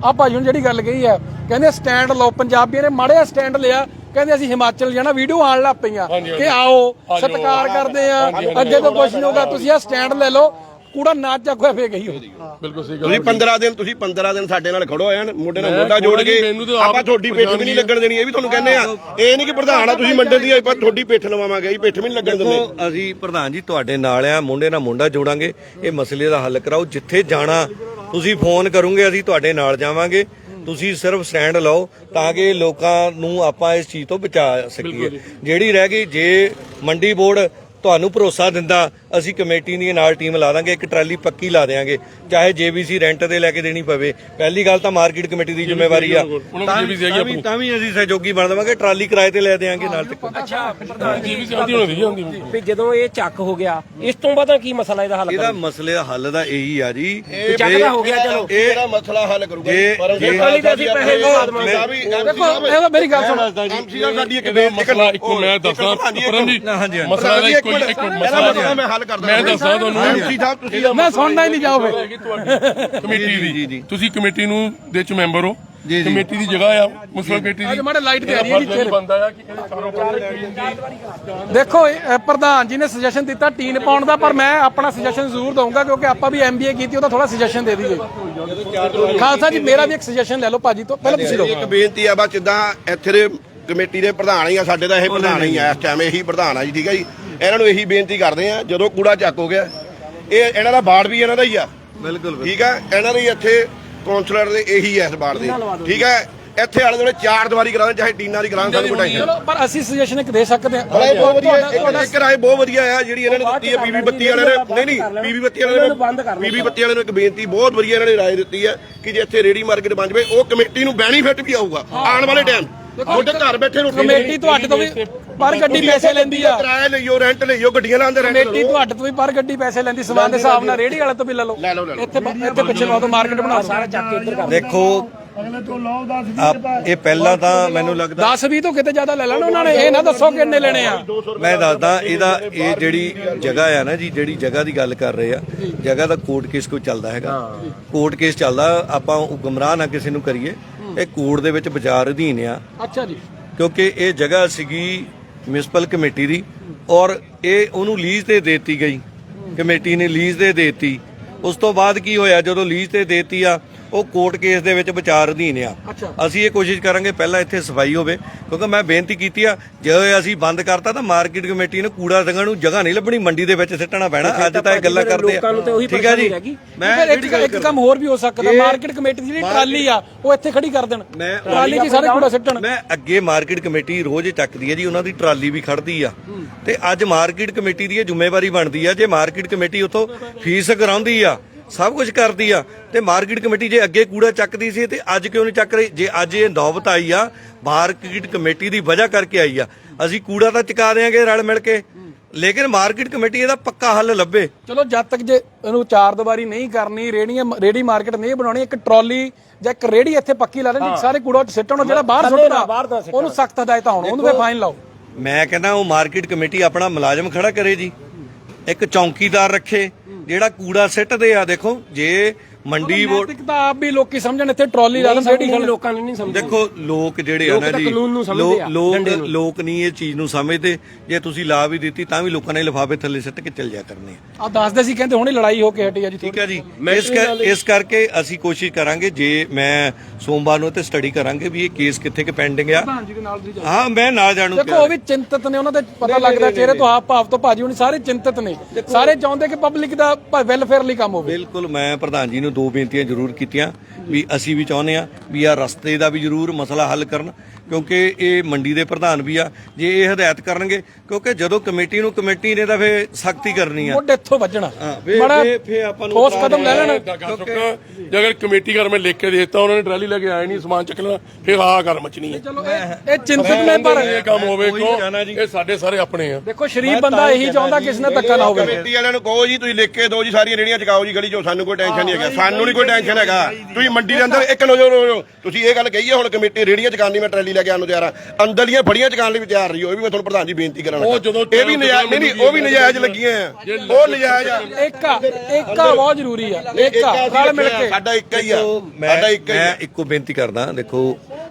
ਆ ਭਾਜੀ ਹੁਣ ਜਿਹੜੀ ਗੱਲ ਕਹੀ ਹੈ ਕਹਿੰਦੇ ਸਟੈਂਡ ਲਓ ਪੰਜਾਬੀਆਂ ਨੇ ਮਾੜਿਆ ਸਟੈਂਡ ਲਿਆ ਕਹਿੰਦੇ ਅਸੀਂ ਹਿਮਾਚਲ ਜਾਣਾ ਵੀਡੀਓ ਆਣ ਲੱਗ ਪਈਆਂ ਕਿ ਆਓ ਸਤਿਕਾਰ ਕਰਦੇ ਆ ਅੱਗੇ ਤੋਂ ਕੁਝ ਨਹੀਂ ਹੋਗਾ ਤੁਸੀਂ ਆ ਸਟੈਂਡ ਲੈ ਲਓ। ਕੂੜਾ ਨਾ ਚੱਕੋ ਫੇ ਗਈ ਹੋ ਬਿਲਕੁਲ ਸਹੀ ਗੱਲ ਤੁਸੀਂ 15 ਦਿਨ ਤੁਸੀਂ 15 ਦਿਨ ਸਾਡੇ ਨਾਲ ਖੜੋ ਐਨ ਮੋਢੇ ਨਾਲ ਮੋਢਾ ਜੋੜ ਕੇ। ਆਪ ਤੁਹਾਡੀ ਪਿੱਠ ਵੀ ਨਹੀਂ ਲੱਗਣ ਦੇਣੀ ਇਹ ਵੀ ਤੁਹਾਨੂੰ ਕਹਿੰਦੇ ਆ। ਇਹ ਨਹੀਂ ਕਿ ਪ੍ਰਧਾਨ ਆ ਤੁਸੀਂ ਮੰਡਲ ਦੀ ਆਪਾਂ ਤੁਹਾਡੀ ਪਿੱਠ ਲਵਾਵਾਂਗੇ ਜੀ ਪਿੱਠ ਵੀ ਨਹੀਂ ਲੱਗਣ ਦਿੰਦੇ। ਦੇਖੋ ਅਸੀਂ ਪ੍ਰਧਾਨ ਜੀ ਤੁਹਾਡੇ ਨਾਲ ਆ ਮੁੰਡੇ ਨਾਲ ਮੁੰਡਾ ਜੋੜਾਂਗੇ ਇਹ ਮਸਲੇ ਦਾ ਹੱਲ ਕਰਾਓ ਜਿੱਥੇ ਜਾਣਾ ਤੁਸੀਂ ਫੋਨ ਕਰੋਗੇ ਅਸੀਂ ਤੁਹਾਡੇ ਨਾਲ ਜਾਵਾਂਗੇ। ਤੁਸੀਂ ਸਿਰਫ ਸਟੈਂਡ ਲਓ ਤਾਂ ਕਿ ਲੋਕਾਂ ਨੂੰ ਆਪਾਂ ਇਸ ਚੀਜ਼ ਤੋਂ ਬਚਾ ਸਕੀਏ। ਜਿਹੜੀ ਰਹਿ ਗਈ ਜੇ ਮੰਡੀ ਬੋਰਡ ਤੁਹਾਨੂੰ ਭਰੋਸਾ ਦਿੰਦਾ ਅਸੀਂ ਕਮੇਟੀ ਦੀ ਨਾਲ ਟੀਮ ਲਾ ਦਾਂਗੇ ਇੱਕ ਟਰਾਲੀ ਪੱਕੀ ਲਾ ਦੇਾਂਗੇ ਚਾਹੇ ਜੇਬੀਸੀ ਰੈਂਟ ਤੇ ਲੈ ਕੇ ਦੇਣੀ ਪਵੇ। ਪਹਿਲੀ ਗੱਲ ਤਾਂ ਮਾਰਕੀਟ ਕਮੇਟੀ ਦੀ ਜ਼ਿੰਮੇਵਾਰੀ ਆ। ਉਹਨਾਂ ਤਾਂ ਵੀ ਆਪਣੀ। ਤਾਂ ਵੀ ਅਸੀਂ ਸਹਿਯੋਗੀ ਬਣ ਦੇਵਾਂਗੇ ਟਰਾਲੀ ਕਿਰਾਏ ਤੇ ਲੈ ਦੇਾਂਗੇ ਨਾਲ ਤੇ ਅੱਛਾ ਪ੍ਰਧਾਨ ਜੀ। ਵੀ ਆਉਂਦੀ ਹੋਣੀ ਆਉਂਦੀ ਵੀ ਜਦੋਂ ਇਹ ਚੱਕ ਹੋ ਗਿਆ ਇਸ ਤੋਂ ਬਾਅਦ ਕੀ ਮਸਲਾ ਇਹਦਾ ਹੱਲ ਇਹਦਾ ਮਸਲੇ ਦਾ ਹੱਲ ਦਾ ਇਹੀ ਆ ਜੀ। ਚੱਕ ਦਾ ਹੋ ਗਿਆ ਚਲੋ। ਇਹ ਜਿਹੜਾ ਮਸਲਾ ਹੱਲ ਕਰੂਗਾ ਜੇ- ਪਰ ਜੇ- ਟਰਾਲੀ ਦੇ ਅਸੀਂ ਪੈਸੇ ਦੇਖੋ ਇਹ ਮੇਰੀ ਗੱਲ ਸੁਣੋ। ਐਮਸੀ ਦਾ ਸਾਡੀ ਇੱਕ ਇਹਦਾ ਮਸਲਾ ਇੱਕ ਮੈਂ ਦੱਸਾਂ ਪਰਮ ਜੀ ਹਾਂਜੀ, ਹਾਂਜੀ। ਇੱਕੋ ਇੱਕ ਮਸਲਾ ਮੈਂ ਹੱਲ ਕਰਦਾ ਮੈਂ ਦੱਸਾਂ ਤੁਹਾਨੂੰ। ਐਮਸੀ ਸਾਹਿਬ ਤੁਸੀਂ ਮੈਂ ਸੁਣਨਾ ਹੀ ਨਹੀਂ ਜਾਓ ਫੇ ਹੈਗੀ ਤੁਹਾਡੀ ਕਮੇਟੀ ਦੀ। ਤੁਸੀਂ ਕਮੇਟੀ ਨੂੰ ਦੇ ਚ ਮੈਂਬਰ ਹੋ। ਕਮੇਟੀ ਦੀ ਜਗ੍ਹਾ ਆ। ਮੁਸਲਮਾਨ ਕਮੇਟੀ ਦੀ। ਅੱਜ ਮਾੜੇ ਲਾਈਟ ਤੇ ਆ ਰਹੀ ਹੈ ਜੀ ਚਿਹਰੇ। ਬੰਦਾ ਆ ਕਿ ਇਹਦੇ ਚਾਰੋਂ ਪਾਸੇ ਦੇਖੋ ਪ੍ਰਧਾਨ ਜੀ ਨੇ ਸੁਜੈਸ਼ਨ ਦਿੱਤਾ ਟੀਨ ਪਾਉਣ ਦਾ ਪਰ ਮੈਂ ਆਪਣਾ ਸੁਜੈਸ਼ਨ ਜ਼ਰੂਰ ਦਊਂਗਾ ਕਿਉਂਕਿ ਆਪਾਂ ਵੀ ਐਮਬੀਏ ਕੀਤੀ ਉਹਦਾ ਥੋੜਾ ਸੁਜੈਸ਼ਨ ਦੇ ਦਈਏ। ਖਾਲਸਾ ਜੀ ਮੇਰਾ ਵੀ ਇੱਕ ਸੁਜੈਸ਼ਨ ਲੈ ਲਓ ਭਾਜੀ ਤੋਂ। ਪਹਿਲਾਂ ਤੁਸੀਂ ਇੱਕ ਲਓ ਬੇਨਤੀ ਆ ਬਸ ਜਿੱਦਾਂ ਇੱਥੇ ਦੇ ਕਮੇਟੀ ਦੇ ਪ੍ਰਧਾਨ ਹੀ ਆ ਸਾਡੇ ਦਾ ਇਹ ਪ੍ਰਧਾਨ ਹੀ ਆ ਇਸ ਟਾਈਮ ਇਹੀ ਪ੍ਰਧਾਨ ਆ ਜੀ ਠੀਕ ਹੈ ਜੀ? ਇਹਨਾਂ ਨੂੰ ਇਹੀ ਬੇਨਤੀ ਕਰਦੇ ਆ ਜਦੋਂ ਕੂੜਾ ਚੱਕ ਹੋ ਗਿਆ ਇਹ ਇਹਨਾਂ ਦਾ ਬਾੜ ਵੀ ਇਹਨਾਂ ਦਾ ਹੀ ਆ। ਬਿਲਕੁਲ ਠੀਕ ਹੈ ਇਹਨਾਂ ਦੀ ਇੱਥੇ ਕਾਉਂਸਲਰ ਦੇ ਇਹੀ ਐ ਇਸ ਬਾੜ ਦੇ। ਠੀਕ ਹੈ ਇੱਥੇ ਆਲੇ ਦੁਆਲੇ ਚਾਰ ਦੀਵਾਰੀ ਕਰਾਉਣ ਚਾਹੇ ਟੀਨਾਂ ਦੀ ਕਰਾਉਣ ਸਾਨੂੰ ਕੋਈ ਚਲੋ ਪਰ ਅਸੀਂ ਸੁਜੈਸ਼ਨ ਇੱਕ ਦੇ ਸਕਦੇ ਹਾਂ। ਬੜਾ ਬਹੁਤ ਵਧੀਆ ਇੱਕ ਰਾਏ ਬਹੁਤ ਵਧੀਆ ਆ ਜਿਹੜੀ ਇਹਨਾਂ ਨੇ ਦਿੱਤੀ ਹੈ ਪੀਵੀ ਬੱਤੀ ਵਾਲਿਆਂ ਨੇ। ਨਹੀਂ ਨਹੀਂ ਪੀਵੀ ਬੱਤੀ ਵਾਲਿਆਂ ਨੇ ਪੀਵੀ ਬੱਤੀ ਵਾਲਿਆਂ ਨੂੰ ਇੱਕ ਬੇਨਤੀ ਬਹੁਤ ਵਧੀਆ ਇਹਨਾਂ ਨੇ ਰਾਏ ਦਿੱਤੀ ਹੈ ਕਿ ਜੇ ਇੱਥੇ ਰੇੜੀ ਮਾਰਕੀਟ ਬਣ ਜਾਵੇ ਉਹ ਕਮੇਟੀ ਨੂੰ ਬੈਨੀਫਿਟ ਵੀ ਆਊਗਾ ਆਉਣ ਵਾਲੇ ਟਾਈਮ ਤੁਹਾਡੇ ਘਰ ਬੈਠੇ ਰੋਟੀ ਕਮੇਟੀ ਤੁਹਾਡੇ ਤੋਂ ਵੀ ਪਰ ਗੱਡੀ ਪੈਸੇ ਲੈਂਦੀ ਆ। ਕਿਰਾਇਆ ਲਈਓ ਰੈਂਟ ਲਈਓ ਗੱਡੀਆਂ ਲਾਉਂਦੇ ਰੈਂਟ ਕਮੇਟੀ ਤੁਹਾਡੇ ਤੋਂ ਵੀ ਪਰ ਗੱਡੀ ਪੈਸੇ ਲੈਂਦੀ ਸਮਾਨ ਦੇ ਹਿਸਾਬ ਨਾਲ ਰੇੜੀ ਵਾਲੇ ਤੋਂ ਵੀ ਲੈ ਲਓ। ਲੈ। ਇੱਥੇ ਇੱਥੇ ਪਿੱਛੇ ਲਾਓ ਤਾਂ ਮਾਰਕੀਟ ਬਣਾ ਸਾਰਾ ਚੱਕ ਕੇ ਇੱਧਰ ਕਰ ਦੇਖੋ ਇਹ ਪਹਿਲਾਂ ਤਾਂ ਮੈਨੂੰ ਲੱਗਦਾ 10 20 ਤੋਂ ਕਿਤੇ ਜ਼ਿਆਦਾ ਲੈ ਲੈਣ ਉਹਨਾਂ ਨੇ। ਇਹ ਨਾ ਦੱਸੋ ਕਿੰਨੇ ਲੈਣੇ ਆ। ਮੈਂ ਦੱਸਦਾ ਇਹਦਾ ਇਹ ਜਿਹੜੀ ਜਗ੍ਹਾ ਆ ਨਾ ਜੀ ਜਿਹੜੀ ਜਗ੍ਹਾ ਦੀ ਗੱਲ ਕਰ ਰਹੇ ਆ ਜਗ੍ਹਾ ਦਾ ਕੋਰਟ ਕੇਸ ਕੋਈ ਚੱਲਦਾ ਹੈਗਾ। ਕੋਰਟ ਕੇਸ ਚੱਲਦਾ ਆਪਾਂ ਗੁੰਮਰਾਹ ਨਾ ਕਿਸੇ ਨੂੰ ਕਰੀਏ। ਇਹ ਕੋਰਟ ਦੇ ਵਿੱਚ ਵਿਚਾਰ ਅਧੀਨ ਆ। ਅੱਛਾ ਜੀ। ਕਿਉਂਕਿ ਇਹ ਜਗ੍ਹਾ ਸੀਗੀ ਮਿਊਨਿਸਪਲ ਕਮੇਟੀ ਦੀ ਔਰ ਇਹ ਉਹਨੂੰ ਲੀਜ਼ ਤੇ ਦੇਤੀ ਗਈ। ਕਮੇਟੀ ਨੇ ਲੀਜ਼ ਤੇ ਦੇਤੀ। ਉਸ ਤੋਂ ਬਾਅਦ ਕੀ ਹੋਇਆ? ਜਦੋਂ ਲੀਜ਼ ਤੇ ਦੇਤੀ ਆ ਉਹ ਕੋਰਟ ਕੇਸ ਦੇ ਵਿੱਚ ਵਿਚਾਰ ਅਧੀਨ ਆ। ਅਸੀਂ ਇਹ ਕੋਸ਼ਿਸ਼ ਕਰਾਂਗੇ ਪਹਿਲਾਂ ਇੱਥੇ ਸਫ਼ਾਈ ਹੋਵੇ ਕਿਉਂਕਿ ਮੈਂ ਬੇਨਤੀ ਕੀਤੀ ਆ ਜੇ ਅਸੀਂ ਬੰਦ ਕਰਤਾ ਤਾਂ ਮਾਰਕੀਟ ਕਮੇਟੀ ਨੂੰ ਕੂੜਾ ਸੰਗਣ ਨੂੰ ਜਗ੍ਹਾ ਨਹੀਂ ਲੱਭਣੀ ਮੰਡੀ ਦੇ ਵਿੱਚ ਸਿੱਟਣਾ ਪੈਣਾ ਅੱਜ ਤਾਂ ਇਹ ਗੱਲਾਂ ਕਰਦੇ ਆ। ਠੀਕ ਆ ਜੀ। ਮੈਂ ਇੱਕ ਕੰਮ ਹੋਰ ਵੀ ਹੋ ਸਕਦਾ ਮਾਰਕੀਟ ਕਮੇਟੀ ਦੀ ਜਿਹੜੀ ਟਰਾਲੀ ਆ ਉਹ ਇੱਥੇ ਖੜੀ ਕਰ ਦੇਣ। ਟਰਾਲੀ 'ਚ ਸਾਰੇ ਕੂੜਾ ਸਿੱਟਣ। ਮੈਂ ਅੱਗੇ ਮਾਰਕੀਟ ਕਮੇਟੀ ਰੋਜ਼ ਚੱਕਦੀ ਹੈ ਜੀ ਉਹਨਾਂ ਦੀ ਟਰਾਲੀ ਵੀ ਖੜਦੀ ਆ। ਤੇ ਅੱਜ ਮਾਰਕੀਟ ਕਮੇਟੀ ਦੀ ਇਹ ਜ਼ਿੰਮੇਵਾਰੀ ਬਣਦੀ ਆ ਜੇ ਮਾਰਕੀਟ ਕਮੇਟੀ ਉਥੋਂ ਫੀਸ ਕਰਾਉਂਦੀ ਆ ਸਭ ਕੁਝ ਕਰਦੀ ਆ। ਤੇ ਮਾਰਕੀਟ ਕਮੇਟੀ ਜੇ ਅੱਗੇ ਕੂੜਾ ਚੱਕਦੀ ਸੀ ਤੇ ਅੱਜ ਕਿਉਂ ਨਹੀਂ ਚੱਕ ਰਹੀ? ਜੇ ਅੱਜ ਇਹ ਨੌਬਤ ਆਈ ਆ ਮਾਰਕੀਟ ਕਮੇਟੀ ਦੀ ਵਜ੍ਹਾ ਕਰਕੇ ਆਈ ਆ। ਅਸੀਂ ਕੂੜਾ ਤਾਂ ਚੁਕਾ ਦੇਾਂਗੇ ਰਲ ਮਿਲ ਕੇ। ਲੇਕਿਨ ਮਾਰਕੀਟ ਕਮੇਟੀ ਇਹਦਾ ਪੱਕਾ ਹੱਲ ਲੱਭੇ। ਚਲੋ ਜਦ ਤੱਕ ਜੇ ਇਹਨੂੰ ਚਾਰ ਦੀਵਾਰੀ ਨਹੀਂ ਕਰਨੀ ਰੇੜੀਆਂ ਰੇੜੀ ਮਾਰਕੀਟ ਨਹੀਂ ਬਣਾਉਣੀ ਇੱਕ ਟਰਾਲੀ ਜਾਂ ਇੱਕ ਰੇੜੀ ਇੱਥੇ ਪੱਕੀ ਲਾ ਲੈਣੀ ਸਾਰੇ ਕੂੜਾ ਉੱਥੇ ਸਿੱਟਣ ਜਿਹੜਾ ਬਾਹਰ ਸੁੱਟਦਾ ਉਹਨੂੰ ਸਖਤ ਹਦਾਇਤਾਂ ਹੋਣ ਉਹਨੂੰ ਫਾਈਨ ਲਾਓ। ਮੈਂ ਕਹਿੰਦਾ ਉਹ ਮਾਰਕੀਟ ਕਮੇਟੀ ਆਪਣਾ ਮੁਲਾਜ਼ਮ ਖੜਾ ਕਰੇ ਜੀ। ਇੱਕ ਚੌਂਕੀਦਾਰ ਰੱਖੇ ਜਿਹੜਾ ਕੂੜਾ ਸਿੱਟਦੇ ਆ ਦੇਖੋ ਜੇ ਮੰਡੀ ਬੋਰਡ ਨੈਤਿਕ ਤਾਂ ਆਪ ਵੀ ਲੋਕੀ ਸਮਝਣ ਇੱਥੇ ਟਰਾਲੀ ਲਾ ਲੈਣ ਲੋਕਾਂ ਨੇ ਨਹੀਂ ਸਮਝਦੇ ਦੇਖੋ ਲੋਕ ਜਿਹੜੇ ਆ ਲੋਕ ਨਾ ਤਾਂ ਜੀ ਕਾਨੂੰਨ ਨੂੰ ਸਮਝਦੇ ਲੋ- ਆ, ਲੋਕ ਡੰਡੇ ਨੂੰ। ਲੋਕ ਨਹੀਂ ਇਹ ਚੀਜ਼ ਨੂੰ ਸਮਝਦੇ। ਜੇ ਤੁਸੀਂ ਲਾ ਵੀ ਦਿੱਤੀ ਤਾਂ ਵੀ ਲੋਕਾਂ ਨੇ ਲਿਫਾਫੇ ਥੱਲੇ ਸਿੱਟ ਕੇ ਚੱਲ ਜਾ ਕਰਨੇ ਆ। ਆ ਦੱਸਦੇ ਸੀ ਕਹਿੰਦੇ ਹੁਣੇ ਲੜਾਈ ਹੋ ਕੇ ਹਟੀ ਆ ਜੀ ਠੀਕ ਹੈ ਜੀ। ਇਸ ਕਰ- ਇਸ ਕਰਕੇ ਅਸੀਂ ਕੋਸ਼ਿਸ਼ ਕਰਾਂਗੇ ਜੇ ਮੈਂ ਸੋਮਵਾਰ ਨੂੰ ਤੇ ਸਟੱਡੀ ਕਰਾਂਗੇ ਵੀ ਇਹ ਕੇਸ ਕਿੱਥੇ ਕਿ ਪੈਂਡਿੰਗ ਆ। ਦੇ ਨਾਲ ਹਾਂ ਮੈਂ ਨਾਲ ਜਾਣੂ ਦੇਖੋ ਉਹ ਵੀ ਚਿੰਤਤ ਨੇ ਉਹਨਾਂ ਦੇ ਪਤਾ ਲੱਗਦਾ ਚਿਹਰੇ ਤੋਂ ਹਾਵ ਭਾਵ ਤੋਂ ਭਾਜੀ ਹੁਣ ਸਾਰੇ ਚਿੰਤਤ ਨੇ। ਸਾਰੇ ਚਾਹੁੰਦੇ ਕਿ ਪਬਲਿਕ ਦਾ ਵੈਲਫੇਅਰ ਲਈ ਕੰਮ ਹੋਵੇ। ਬਿਲਕੁਲ ਮੈਂ ਪ੍ਰਧਾਨ ਜੀ ਨੂੰ ਦੋ ਬੇਨਤੀਆਂ ਜ਼ਰੂਰ ਕੀਤੀਆਂ ਵੀ ਅਸੀਂ ਵੀ ਚਾਹੁੰਦੇ ਆ ਵੀ ਆ ਰਸਤੇ ਦਾ ਵੀ ਜ਼ਰੂਰ ਮਸਲਾ ਹੱਲ ਕਰਨ ਕਿਉਂਕਿ ਇਹ ਮੰਡੀ ਦੇ ਪ੍ਰਧਾਨ ਵੀ ਆ ਜੇ ਇਹ ਹਦਾਇਤ ਕਰਨਗੇ ਕਿਉਂਕਿ ਜਦੋਂ ਕਮੇਟੀ ਨੂੰ ਕਮੇਟੀ ਨੇ ਤਾਂ ਫੇ ਸਖਤੀ ਕਰਨੀ ਆ। ਮੋਢੇ ਇੱਥੋਂ ਵੱਜਣਾ। ਹਾਂ, ਫੇ- ਬੜਾ ਫੇ- ਫੇ ਆਪਾਂ ਨੂੰ ਠੋਸ ਕਦਮ ਲੈ ਲੈਣ। ਜੇ ਅਗਰ ਕਮੇਟੀ ਘਰ ਮੈਂ ਲਿਖ ਕੇ ਦੇ ਦਿੱਤਾ ਉਹਨਾਂ ਨੇ ਟਰਾਲੀ ਲੈ ਕੇ ਆਏ ਨਹੀਂ ਸਮਾਨ ਚੱਕਣਾ ਫਿਰ ਆ ਕਰ ਮਚਣੀ ਹੈ ਚਲੋ ਇਹ ਇਹ ਚਿੰਤਤ ਨੇ ਪਰ ਇਹ ਕੰਮ ਹੋਵੇ ਕਿਉਂ? ਇਹ ਸਾਡੇ ਸਾਰੇ ਆਪਣੇ ਆ। ਦੇਖੋ ਸ਼ਰੀਫ ਬੰਦਾ ਇਹੀ ਚਾਹੁੰਦਾ ਕਿਸੇ ਨਾਲ ਧੱਕਾ ਨਾ ਹੋਵੇ। ਕਮੇਟੀ ਵਾਲਿਆਂ ਨੂੰ ਕਹੋ ਜੀ ਤੁਸੀਂ ਲਿਖ ਕੇ ਦਿਓ ਜੀ ਸਾਰੀਆਂ ਰੇੜੀਆਂ ਚਕਾਓ ਜੀ ਗਲੀ ਚੋਂ ਸਾਨੂੰ ਕੋਈ ਟੈਨਸ਼ਨ ਨਹੀਂ ਹੈਗਾ। ਸਾਨੂੰ ਨਹੀਂ ਕੋਈ ਟੈਨਸ਼ਨ ਹੈਗਾ। ਤੁਸੀਂ ਮੰਡੀ ਦੇ ਅੰਦਰ ਇੱਕ ਨਜ਼ਰ ਤੁਸੀਂ ਇਹ ਗੱਲ ਕਹੀ ਹੈ ਹੁਣ ਕਮੇਟੀ ਰੇੜੀਆਂ ਚਕਾਉਣ ਮੈਂ ਟਰੈਲੀ ਲੈ ਕੇ ਆਉਣ ਨੂੰ ਤਿਆਰ ਆ। ਅੰਦਰਲੀਆਂ ਫੜੀਆਂ ਚਕਾਉਣ ਲਈ ਵੀ ਤਿਆਰ ਰਹੀ ਹੋ ਇਹ ਵੀ ਮੈਂ ਤੁਹਾਨੂੰ ਪ੍ਰਧਾਨ ਜੀ ਬੇਨਤੀ ਕਰਾਂਗਾ ਉਹ ਜਦੋਂ ਇਹ ਵੀ ਨਜਾਇਜ਼ ਨਹੀਂ ਨਹੀਂ ਉਹ ਵੀ ਨਜਾਇਜ਼ ਲੱਗੀਆਂ। ਆ। ਉਹ ਨਜਾਇਜ਼ ਆ। ਏਕਾ ਏਕਾ ਬਹੁਤ ਜ਼ਰੂਰੀ ਆ। ਏਕਾ ਰਲ ਮਿਲ ਕੇ। ਸਾਡਾ ਇੱਕ ਹੀ ਆ। ਸਾਡਾ ਮੈਂ ਇੱਕ ਹੀ ਆ। ਮੈਂ ਇੱਕੋ ਬੇਨਤੀ ਕਰਦਾ ਦੇਖੋ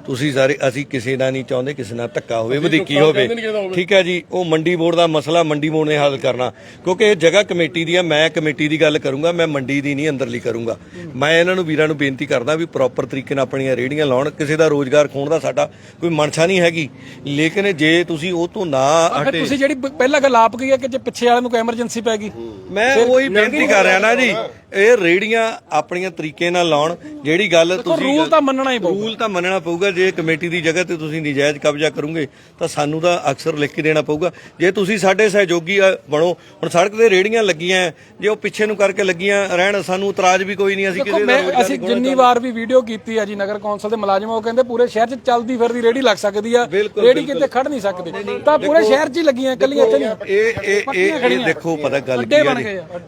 ਤੁਸੀਂ ਸਾਰੇ ਅਸੀਂ ਕਿਸੇ ਦਾ ਨਹੀਂ ਚਾਹੁੰਦੇ ਕਿਸੇ ਨਾਲ ਧੱਕਾ ਹੋਵੇ ਵਧੀਕੀ ਹੋਵੇ। ਠੀਕ ਹੈ ਜੀ ਉਹ ਮੰਡੀ ਬੋਰਡ ਦਾ ਮਸਲਾ ਮੰਡੀ ਬੋਰਡ ਨੇ ਹੱਲ ਕਰਨਾ। ਕਿਉਂਕਿ ਇਹ ਜਗ੍ਹਾ ਕਮੇਟੀ ਦੀ ਆ ਮੈਂ ਕਮੇਟੀ ਦੀ ਗੱਲ ਕਰੂੰਗਾ ਮੈਂ ਮੰਡੀ ਦੀ ਨਹੀਂ ਅੰਦਰਲੀ ਕਰੂੰਗਾ। ਮੈਂ ਇਹਨਾਂ ਨੂੰ ਵੀਰਾਂ ਨੂੰ ਬੇਨਤੀ ਕਰਦਾ ਵੀ ਪ੍ਰੋਪਰ ਤਰੀਕੇ ਨਾਲ ਆਪਣੀਆਂ ਰੇੜੀਆਂ ਲਾਉਣ ਕਿਸੇ ਦਾ ਰੋਜ਼ਗਾਰ ਖੋਣ ਦਾ ਸਾਡਾ ਕੋਈ ਮਨਸ਼ਾ ਨਹੀਂ ਹੈਗੀ। ਲੇਕਿਨ ਜੇ ਤੁਸੀਂ ਉਹ ਤੋਂ ਨਾ ਹਟੇ ਤੁਸੀਂ ਜਿਹੜੀ ਪਹਿਲਾਂ ਗੱਲ ਆਪ ਕਹੀ ਹੈ ਕਿ ਜੇ ਪਿੱਛੇ ਵਾਲੇ ਨੂੰ ਕੋਈ ਐਮਰਜੈਂਸੀ ਪੈ ਗਈ ਮੈਂ ਉਹੀ ਬੇਨਤੀ ਕਰ ਰਿਹਾ ਨਾ ਜੀ। ਇਹ ਰੇੜੀਆਂ ਆਪਣੀਆਂ ਤਰੀਕੇ ਨਾਲ ਲਾਉਣ ਜਿਹੜੀ ਗੱਲ ਤੁਸੀਂ ਰੂਲ ਤਾਂ ਮੰਨਣਾ ਹੀ ਪਊਗਾ। ਰੂਲ ਤਾਂ ਮੰਨਣਾ ਪਊਗਾ ਜੇ ਕਮੇਟੀ ਦੀ ਜਗ੍ਹਾ ਤੇ ਤੁਸੀਂ ਨਜਾਇਜ਼ ਕਬਜ਼ਾ ਕਰੋਗੇ ਤਾਂ ਸਾਨੂੰ ਤਾਂ ਅਕਸਰ ਲਿਖ ਕੇ ਦੇਣਾ ਪਊਗਾ। ਜੇ ਤੁਸੀਂ ਸਾਡੇ ਸਹਿਯੋਗੀ ਬਣੋ ਹੁਣ ਸੜਕ ਤੇ ਰੇੜੀਆਂ ਲੱਗੀਆਂ ਜੇ ਉਹ ਪਿੱਛੇ ਨੂੰ ਕਰਕੇ ਲੱਗੀਆਂ ਰਹਿਣ ਸਾਨੂੰ ਇਤਰਾਜ਼ ਵੀ ਕੋਈ ਨਹੀਂ ਅਸੀਂ ਕਿਸੇ ਦਾ ਅਸੀਂ ਜਿੰਨੀ ਵਾਰ ਵੀ ਵੀਡੀਓ ਕੀਤੀ ਆ ਜੀ ਨਗਰ ਕੌਂਸਲ ਦੇ ਮੁਲਾਜ਼ਮ ਉਹ ਕਹਿੰਦੇ ਪੂਰੇ ਸ਼ਹਿਰ 'ਚ ਚੱਲਦੀ ਫਿਰਦੀ ਰੇੜੀ ਲੱਗ ਸਕਦੀ ਆ। ਰੇੜੀ ਕਿਤੇ ਖੜ ਨਹੀਂ ਸਕਦੀ। ਤਾਂ ਪੂਰੇ ਸ਼ਹਿਰ 'ਚ ਹੀ ਲੱਗੀਆਂ ਇਕੱਲੀਆਂ ਇੱਥੇ ਨਹੀਂ। ਇਹ ਇਹ ਇਹ ਦੇਖੋ ਪਤਾ ਗੱਲ ਕੀ ਆ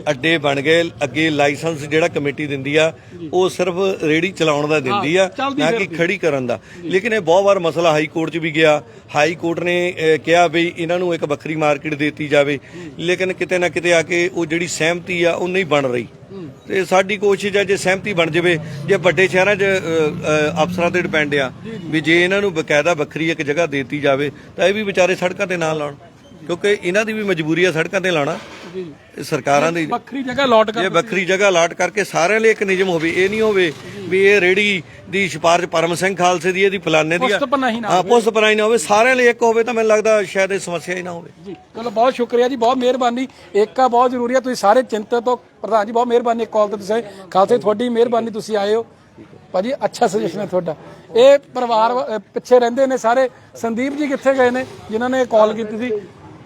ਅੱਡੇ। ਬਣ ਗਏ ਅੱਗੇ ਲਾਇਸੈਂਸ ਜਿਹੜਾ ਕਮੇਟੀ ਦਿੰਦੀ ਆ ਉਹ ਸਿਰਫ ਰੇੜੀ ਚਲਾਉਣ ਦਾ ਦਿੰਦੀ ਆ ਨਾ ਕਿ ਖੜੀ ਕਰਨ ਦਾ। ਲੇਕਿਨ ਇਹ ਬਹੁਤ ਵਾਰ ਮਸਲਾ ਹਾਈ ਕੋਰਟ 'ਚ ਵੀ ਗਿਆ। ਹਾਈ ਕੋਰਟ ਨੇ ਅਹ, ਕਿਹਾ ਵੀ ਇਹਨਾਂ ਨੂੰ ਇੱਕ ਵੱਖਰੀ ਮਾਰਕੀਟ ਦਿੱਤੀ ਜਾਵੇ। ਲੇਕਿਨ ਕਿਤੇ ਨਾ ਕਿਤੇ ਆ ਕੇ ਉਹ ਜਿਹੜੀ ਸਹਿਮਤੀ ਆ ਉਹ ਨਹੀਂ ਬਣ ਰਹੀ। ਤੇ ਸਾਡੀ ਕੋਸ਼ਿਸ਼ ਹੈ ਜੇ ਸਹਿਮਤੀ ਬਣ ਜਾਵੇ ਜੇ ਵੱਡੇ ਸ਼ਹਿਰਾਂ 'ਚ ਅਹ, ਅਹ, ਅਫਸਰਾਂ ਤੇ ਡਿਪੈਂਡ ਆ ਵੀ ਜੇ ਇਹਨਾਂ ਨੂੰ ਬਕਾਇਦਾ ਵੱਖਰੀ ਇੱਕ ਜਗ੍ਹਾ ਦਿੱਤੀ ਜਾਵੇ ਤਾਂ ਇਹ ਵੀ ਵਿਚਾਰੇ ਸੜਕਾਂ ਤੇ ਨਾ ਲਾਉਣ। ਕਿਉਂਕਿ ਇਹਨਾਂ ਦੀ ਵੀ ਮਜਬੂਰੀ ਆ ਸੜਕਾਂ ਤੇ ਲਾਉਣਾ। ਇਹ ਸਰਕਾਰਾਂ ਦੀ ਵੱਖਰੀ ਜਗ੍ਹਾ ਲੋਟ ਕਰ ਇਹ ਵੱਖਰੀ ਜਗ੍ਹਾ ਅਲਾਟ ਕਰਕੇ ਸਾਰਿਆਂ ਲਈ ਇੱਕ ਨਿਯਮ ਹੋਵੇ ਇਹ ਨਹੀਂ ਹੋਵੇ ਵੀ ਇਹ ਰੇੜੀ ਦੀ ਸਿਫਾਰਿਸ਼ ਪਰਮ ਸਿੰਘ ਖਾਲਸੇ ਦੀ ਇਹਦੀ ਫਲਾਣੇ ਦੀ ਹਾਂ ਪੁਸਤ ਪਨਾਹੀ ਨਾ ਹੋਵੇ ਸਾਰਿਆਂ ਲਈ ਇੱਕ ਹੋਵੇ ਤਾਂ ਮੈਨੂੰ ਲੱਗਦਾ ਸ਼ਾਇਦ ਇਹ ਸਮੱਸਿਆ ਹੀ ਨਾ ਹੋਵੇ। ਜੀ ਚਲੋ ਬਹੁਤ ਸ਼ੁਕਰੀਆ ਜੀ ਬਹੁਤ ਮਿਹਰਬਾਨੀ। ਏਕਾ ਬਹੁਤ ਜ਼ਰੂਰੀ ਹੈ ਤੁਸੀਂ ਸਾਰੇ ਚਿੰਤਤ ਹੋ। ਪ੍ਰਧਾਨ ਜੀ ਬਹੁਤ ਮਿਹਰਬਾਨੀ ਕਾਲ ਤੇ ਤੁਸੀਂ ਖਾਲਸੇ ਤੁਹਾਡੀ ਮਿਹਰਬਾਨੀ ਤੁਸੀਂ ਆਏ ਹੋ। ਭਾਜੀ ਅੱਛਾ ਸੁਜੈਸ਼ਨ ਹੈ ਤੁਹਾਡਾ। ਇਹ ਪਰਿਵਾਰ ਪਿੱਛੇ ਰਹਿੰਦੇ ਨੇ ਸਾਰੇ। ਸੰਦੀਪ ਜੀ ਕਿੱਥੇ ਗਏ ਨੇ ਜਿਨ੍ਹਾਂ ਨੇ ਕਾਲ ਕੀਤੀ ਸੀ?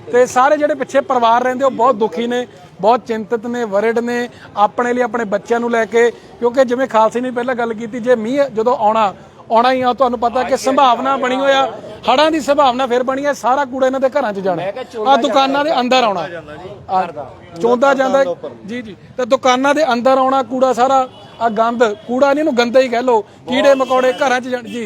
ਤੇ ਸਾਰੇ ਜਿਹੜੇ ਪਿੱਛੇ ਪਰਿਵਾਰ ਰਹਿੰਦੇ ਉਹ ਬਹੁਤ ਦੁਖੀ ਨੇ ਬਹੁਤ ਚਿੰਤਤ ਨੇ ਵਰਡ ਨੇ ਆਪਣੇ ਲਈ ਆਪਣੇ ਬੱਚਿਆਂ ਨੂੰ ਲੈ ਕੇ ਕਿਉਂਕਿ ਜਿਵੇਂ ਖਾਲਸੇ ਨੇ ਪਹਿਲਾਂ ਗੱਲ ਕੀਤੀ ਜੇ ਮੀਂਹ ਜਦੋਂ ਆਉਣਾ ਆਉਣਾ ਹੀ ਆ ਤੁਹਾਨੂੰ ਪਤਾ ਕਿ ਸੰਭਾਵਨਾ ਬਣੀ ਹੋਇਆ ਹੜਾਂ ਦੀ ਸੰਭਾਵਨਾ ਫਿਰ ਬਣੀ ਹੈ ਸਾਰਾ ਕੂੜਾ ਇਹਨਾਂ ਦੇ ਘਰਾਂ 'ਚ ਜਾਣਾ। ਆ ਦੁਕਾਨਾਂ ਦੇ ਅੰਦਰ ਆਉਣਾ। ਚੋਂਦਾ ਜਾਂਦਾ ਜੀ ਜੀ। ਤੇ ਦੁਕਾਨਾਂ ਦੇ ਅੰਦਰ ਆਉਣਾ ਕੂੜਾ ਸਾਰਾ ਆ ਗੰਦ ਕੂੜਾ ਨਹੀਂ ਇਹਨੂੰ ਗੰਦਾ ਹੀ ਕਹਿ ਲੋ ਕੀੜੇ ਮਕੌੜੇ ਘਰਾਂ 'ਚ ਜਾਣ ਜੀ।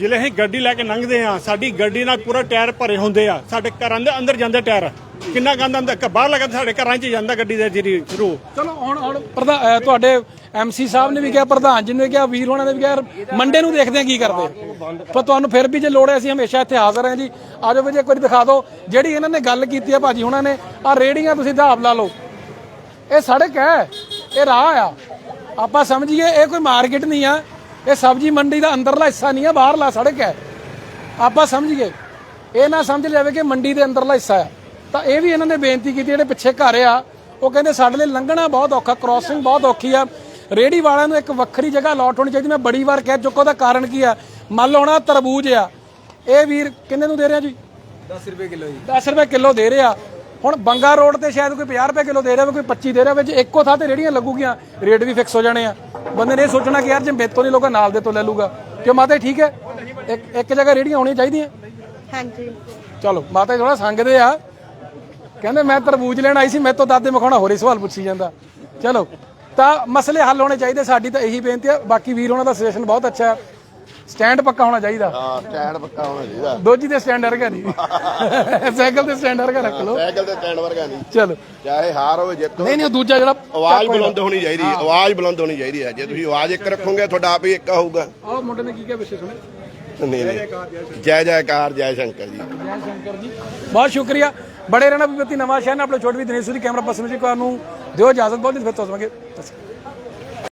ਜਿਲੇ ਅਸੀਂ ਗੱਡੀ ਲੈ ਕੇ ਲੰਘਦੇ ਆ ਸਾਡੀ ਗੱਡੀ ਨਾਲ ਪੂਰਾ ਟਾਇਰ ਭਰੇ ਹੁੰਦੇ ਆ। ਸਾਡੇ ਘਰਾਂ ਦੇ ਅੰਦਰ ਜਾਂਦੇ ਟਾਇਰ। ਕਿੰਨਾ ਗੰਦ ਅੰਦਰ ਬਾਹਰ ਲੱਗਾ ਸਾਡੇ ਘਰਾਂ 'ਚ ਜਾਂਦਾ ਗੱਡੀ ਦੇ ਜਿਹੜੀ ਸ਼ੁਰੂ। ਚਲੋ, ਹੁਣ ਹੁਣ ਪ੍ਰਧਾਨ ਤੁਹਾਡੇ ਐਮਸੀ ਸਾਹਿਬ ਨੇ ਵੀ ਕਿਹਾ, ਪ੍ਰਧਾਨ ਜੀ ਨੇ ਵੀ ਕਿਹਾ, ਵੀਰ ਹੋਣਾ ਨੇ ਵੀ ਕਿਹਾ, ਮੰਡੇ ਨੂੰ ਦੇਖਦੇ ਆ ਕੀ ਕਰਦੇ। ਪਰ ਤੁਹਾਨੂੰ ਫਿਰ ਵੀ ਜੇ ਲੋੜ ਹੈ, ਅਸੀਂ ਹਮੇਸ਼ਾ ਇੱਥੇ ਹਾਜ਼ਰ ਹਾਂ ਜੀ। ਆਜੋ ਵੀ ਜੇ ਇੱਕ ਵਾਰੀ ਦਿਖਾ ਦਿਓ, ਜਿਹੜੀ ਇਹਨਾਂ ਨੇ ਗੱਲ ਕੀਤੀ ਆ ਭਾਜੀ ਹੁਣਾਂ ਨੇ ਆ ਰੇੜੀਆਂ ਤੁਸੀਂ ਹਿਸਾਬ ਲਾ ਲਓ। ਇਹ ਸੜਕ ਹੈ, ਇਹ ਰਾਹ ਆ। ਆਪਾਂ ਸਮਝੀਏ, ਇਹ ਕੋਈ ਮਾਰਕੀਟ ਨਹੀਂ ਆ। ਇਹ ਸਬਜ਼ੀ ਮੰਡੀ ਦਾ ਅੰਦਰਲਾ ਹਿੱਸਾ ਨਹੀਂ ਆ ਬਾਹਰਲਾ ਸੜਕ ਹੈ। ਆਪਾਂ ਸਮਝੀਏ ਇਹ ਨਾ ਸਮਝ ਜਾਵੇ ਕਿ ਮੰਡੀ ਦੇ ਅੰਦਰਲਾ ਹਿੱਸਾ ਆ ਤਾਂ ਇਹ ਵੀ ਇਹਨਾਂ ਨੇ ਬੇਨਤੀ ਕੀਤੀ ਜਿਹੜੇ ਪਿੱਛੇ ਘਰ ਆ ਉਹ ਕਹਿੰਦੇ ਸਾਡੇ ਲਈ ਲੰਘਣਾ ਬਹੁਤ ਔਖਾ ਕ੍ਰਾਸਿੰਗ ਬਹੁਤ ਔਖੀ ਆ। ਰੇੜੀ ਵਾਲਿਆਂ ਨੂੰ ਇੱਕ ਵੱਖਰੀ ਜਗ੍ਹਾ ਅਲਾਟ ਹੋਣੀ ਚਾਹੀਦੀ ਮੈਂ ਬੜੀ ਵਾਰ ਕਹਿ ਚੁੱਕਾ ਉਹਦਾ ਕਾਰਨ ਕੀ ਆ? ਮੰਨ ਲਓ ਨਾ ਤਰਬੂਜ ਆ। ਇਹ ਵੀਰ ਕਿੰਨੇ ਨੂੰ ਦੇ ਰਿਹਾ ਜੀ? 10 ਰੁਪਏ ਕਿਲੋ ਜੀ। 10 ਰੁਪਏ ਕਿਲੋ ਦੇ ਰਿਹਾ। ਹੁਣ ਬੰਗਾ ਰੋਡ ਤੇ ਸ਼ਾਇਦ ਕੋਈ 50 ਰੁਪਏ ਕਿਲੋ ਦੇ ਰਿਹਾ ਕੋਈ 25 ਦੇ ਰਿਹਾ ਵਿੱਚ ਇੱਕੋ ਥਾਂ ਤੇ ਰੇੜੀਆਂ ਲੱਗੂਗੀਆਂ ਰੇਟ ਵੀ ਫਿਕਸ ਹੋ ਜਾਣੇ ਆ। ਬੰਦੇ ਨੇ ਇਹ ਸੋਚਣਾ ਕਿ ਯਾਰ ਜੇ ਮੇਤੋਂ ਨਹੀਂ ਲੋਗਾ ਨਾਲ ਦੇ ਤੋਂ ਲੈ ਲੂਗਾ ਕਿ ਮਾਤਾ ਜੀ ਠੀਕ ਹੈ? ਇੱਕ ਇੱਕ ਜਗ੍ਹਾ ਰੇੜੀਆਂ ਹੋਣੀਆਂ ਚਾਹੀਦੀਆਂ। ਹਾਂਜੀ। ਚਲੋ ਮਾਤਾ ਜੀ ਥੋੜਾ ਸੰਗਦੇ ਆ। ਕਹਿੰਦੇ ਮੈਂ ਤਰਬੂਜ ਲੈਣ ਆਈ ਸੀ ਮੇਰੇ ਤੋਂ ਦਾਦੇ ਮਖਾਉਣਾ ਹੋਰੇ ਸਵਾਲ ਪੁੱਛੀ ਜਾਂਦਾ। ਚਲੋ ਤਾਂ ਮਸਲੇ ਹੱਲ ਹੋਣੇ ਚਾਹੀਦੇ ਸਾਡੀ ਤਾਂ ਇਹੀ ਬੇਨਤੀ ਆ। ਬਾਕੀ ਵੀਰ ਉਹਨਾਂ ਦਾ ਸੁਜੈਸ਼ਨ ਬਹੁਤ ਅੱਛਾ ਹੈ। ਸਟੈਂਡ ਪੱਕਾ ਹੋਣਾ ਚਾਹੀਦਾ। ਹਾਂ ਸਟੈਂਡ ਪੱਕਾ ਹੋਣਾ ਚਾਹੀਦਾ। ਦੋਜੀ ਦੇ ਸਟੈਂਡ ਵਰਗਾ ਨਹੀਂ। ਸਾਈਕਲ ਤੇ ਸਟੈਂਡ ਵਰਗਾ ਰੱਖ ਲਓ। ਸਾਈਕਲ ਤੇ ਸਟੈਂਡ ਵਰਗਾ ਨਹੀਂ। ਚਲੋ। ਚਾਹੇ ਹਾਰ ਹੋਵੇ ਜਿੱਤ ਹੋਵੇ। ਨਹੀਂ ਨਹੀਂ ਉਹ ਦੂਜਾ ਜਿਹੜਾ ਆਵਾਜ਼ ਬੁਲੰਦ ਹੋਣੀ ਚਾਹੀਦੀ ਹੈ। ਆਵਾਜ਼ ਬੁਲੰਦ ਹੋਣੀ ਚਾਹੀਦੀ ਹੈ। ਜੇ ਤੁਸੀਂ ਆਵਾਜ਼ ਇੱਕ ਰੱਖੋਗੇ ਤੁਹਾਡਾ ਆਪ ਹੀ ਇੱਕ ਹੋਊਗਾ ਆਹ ਮੁੰਡੇ ਨੇ ਕੀ ਕਿਹਾ ਪਿੱਛੇ ਸੁਣੇ। ਨਹੀਂ ਨਹੀਂ। ਜੈ ਜੈਕਾਰ ਜੈ ਸ਼ੰਕਰ ਜੀ। ਜੈ ਸ਼ੰਕਰ ਜੀ। ਬਹੁਤ ਸ਼ੁਕਰੀਆ। ਬੜੇ ਰਹਿਣਾ ਵਿਪਤੀ ਨਵਾਂ ਸ਼ਹਿਰ ਨਾਲ ਆਪਣੇ ਛੋਟ ਵੀ ਦਿਨੇਸ਼ ਸੂਰੀ ਕੈਮਰਾ ਪਰਸਨ ਜੀ ਨੂੰ ਦਿਓ ਇਜਾਜ਼ਤ। ਬਹੁਤ ਫਿਰ ਤੋਂ ਆਵਾਂਗੇ।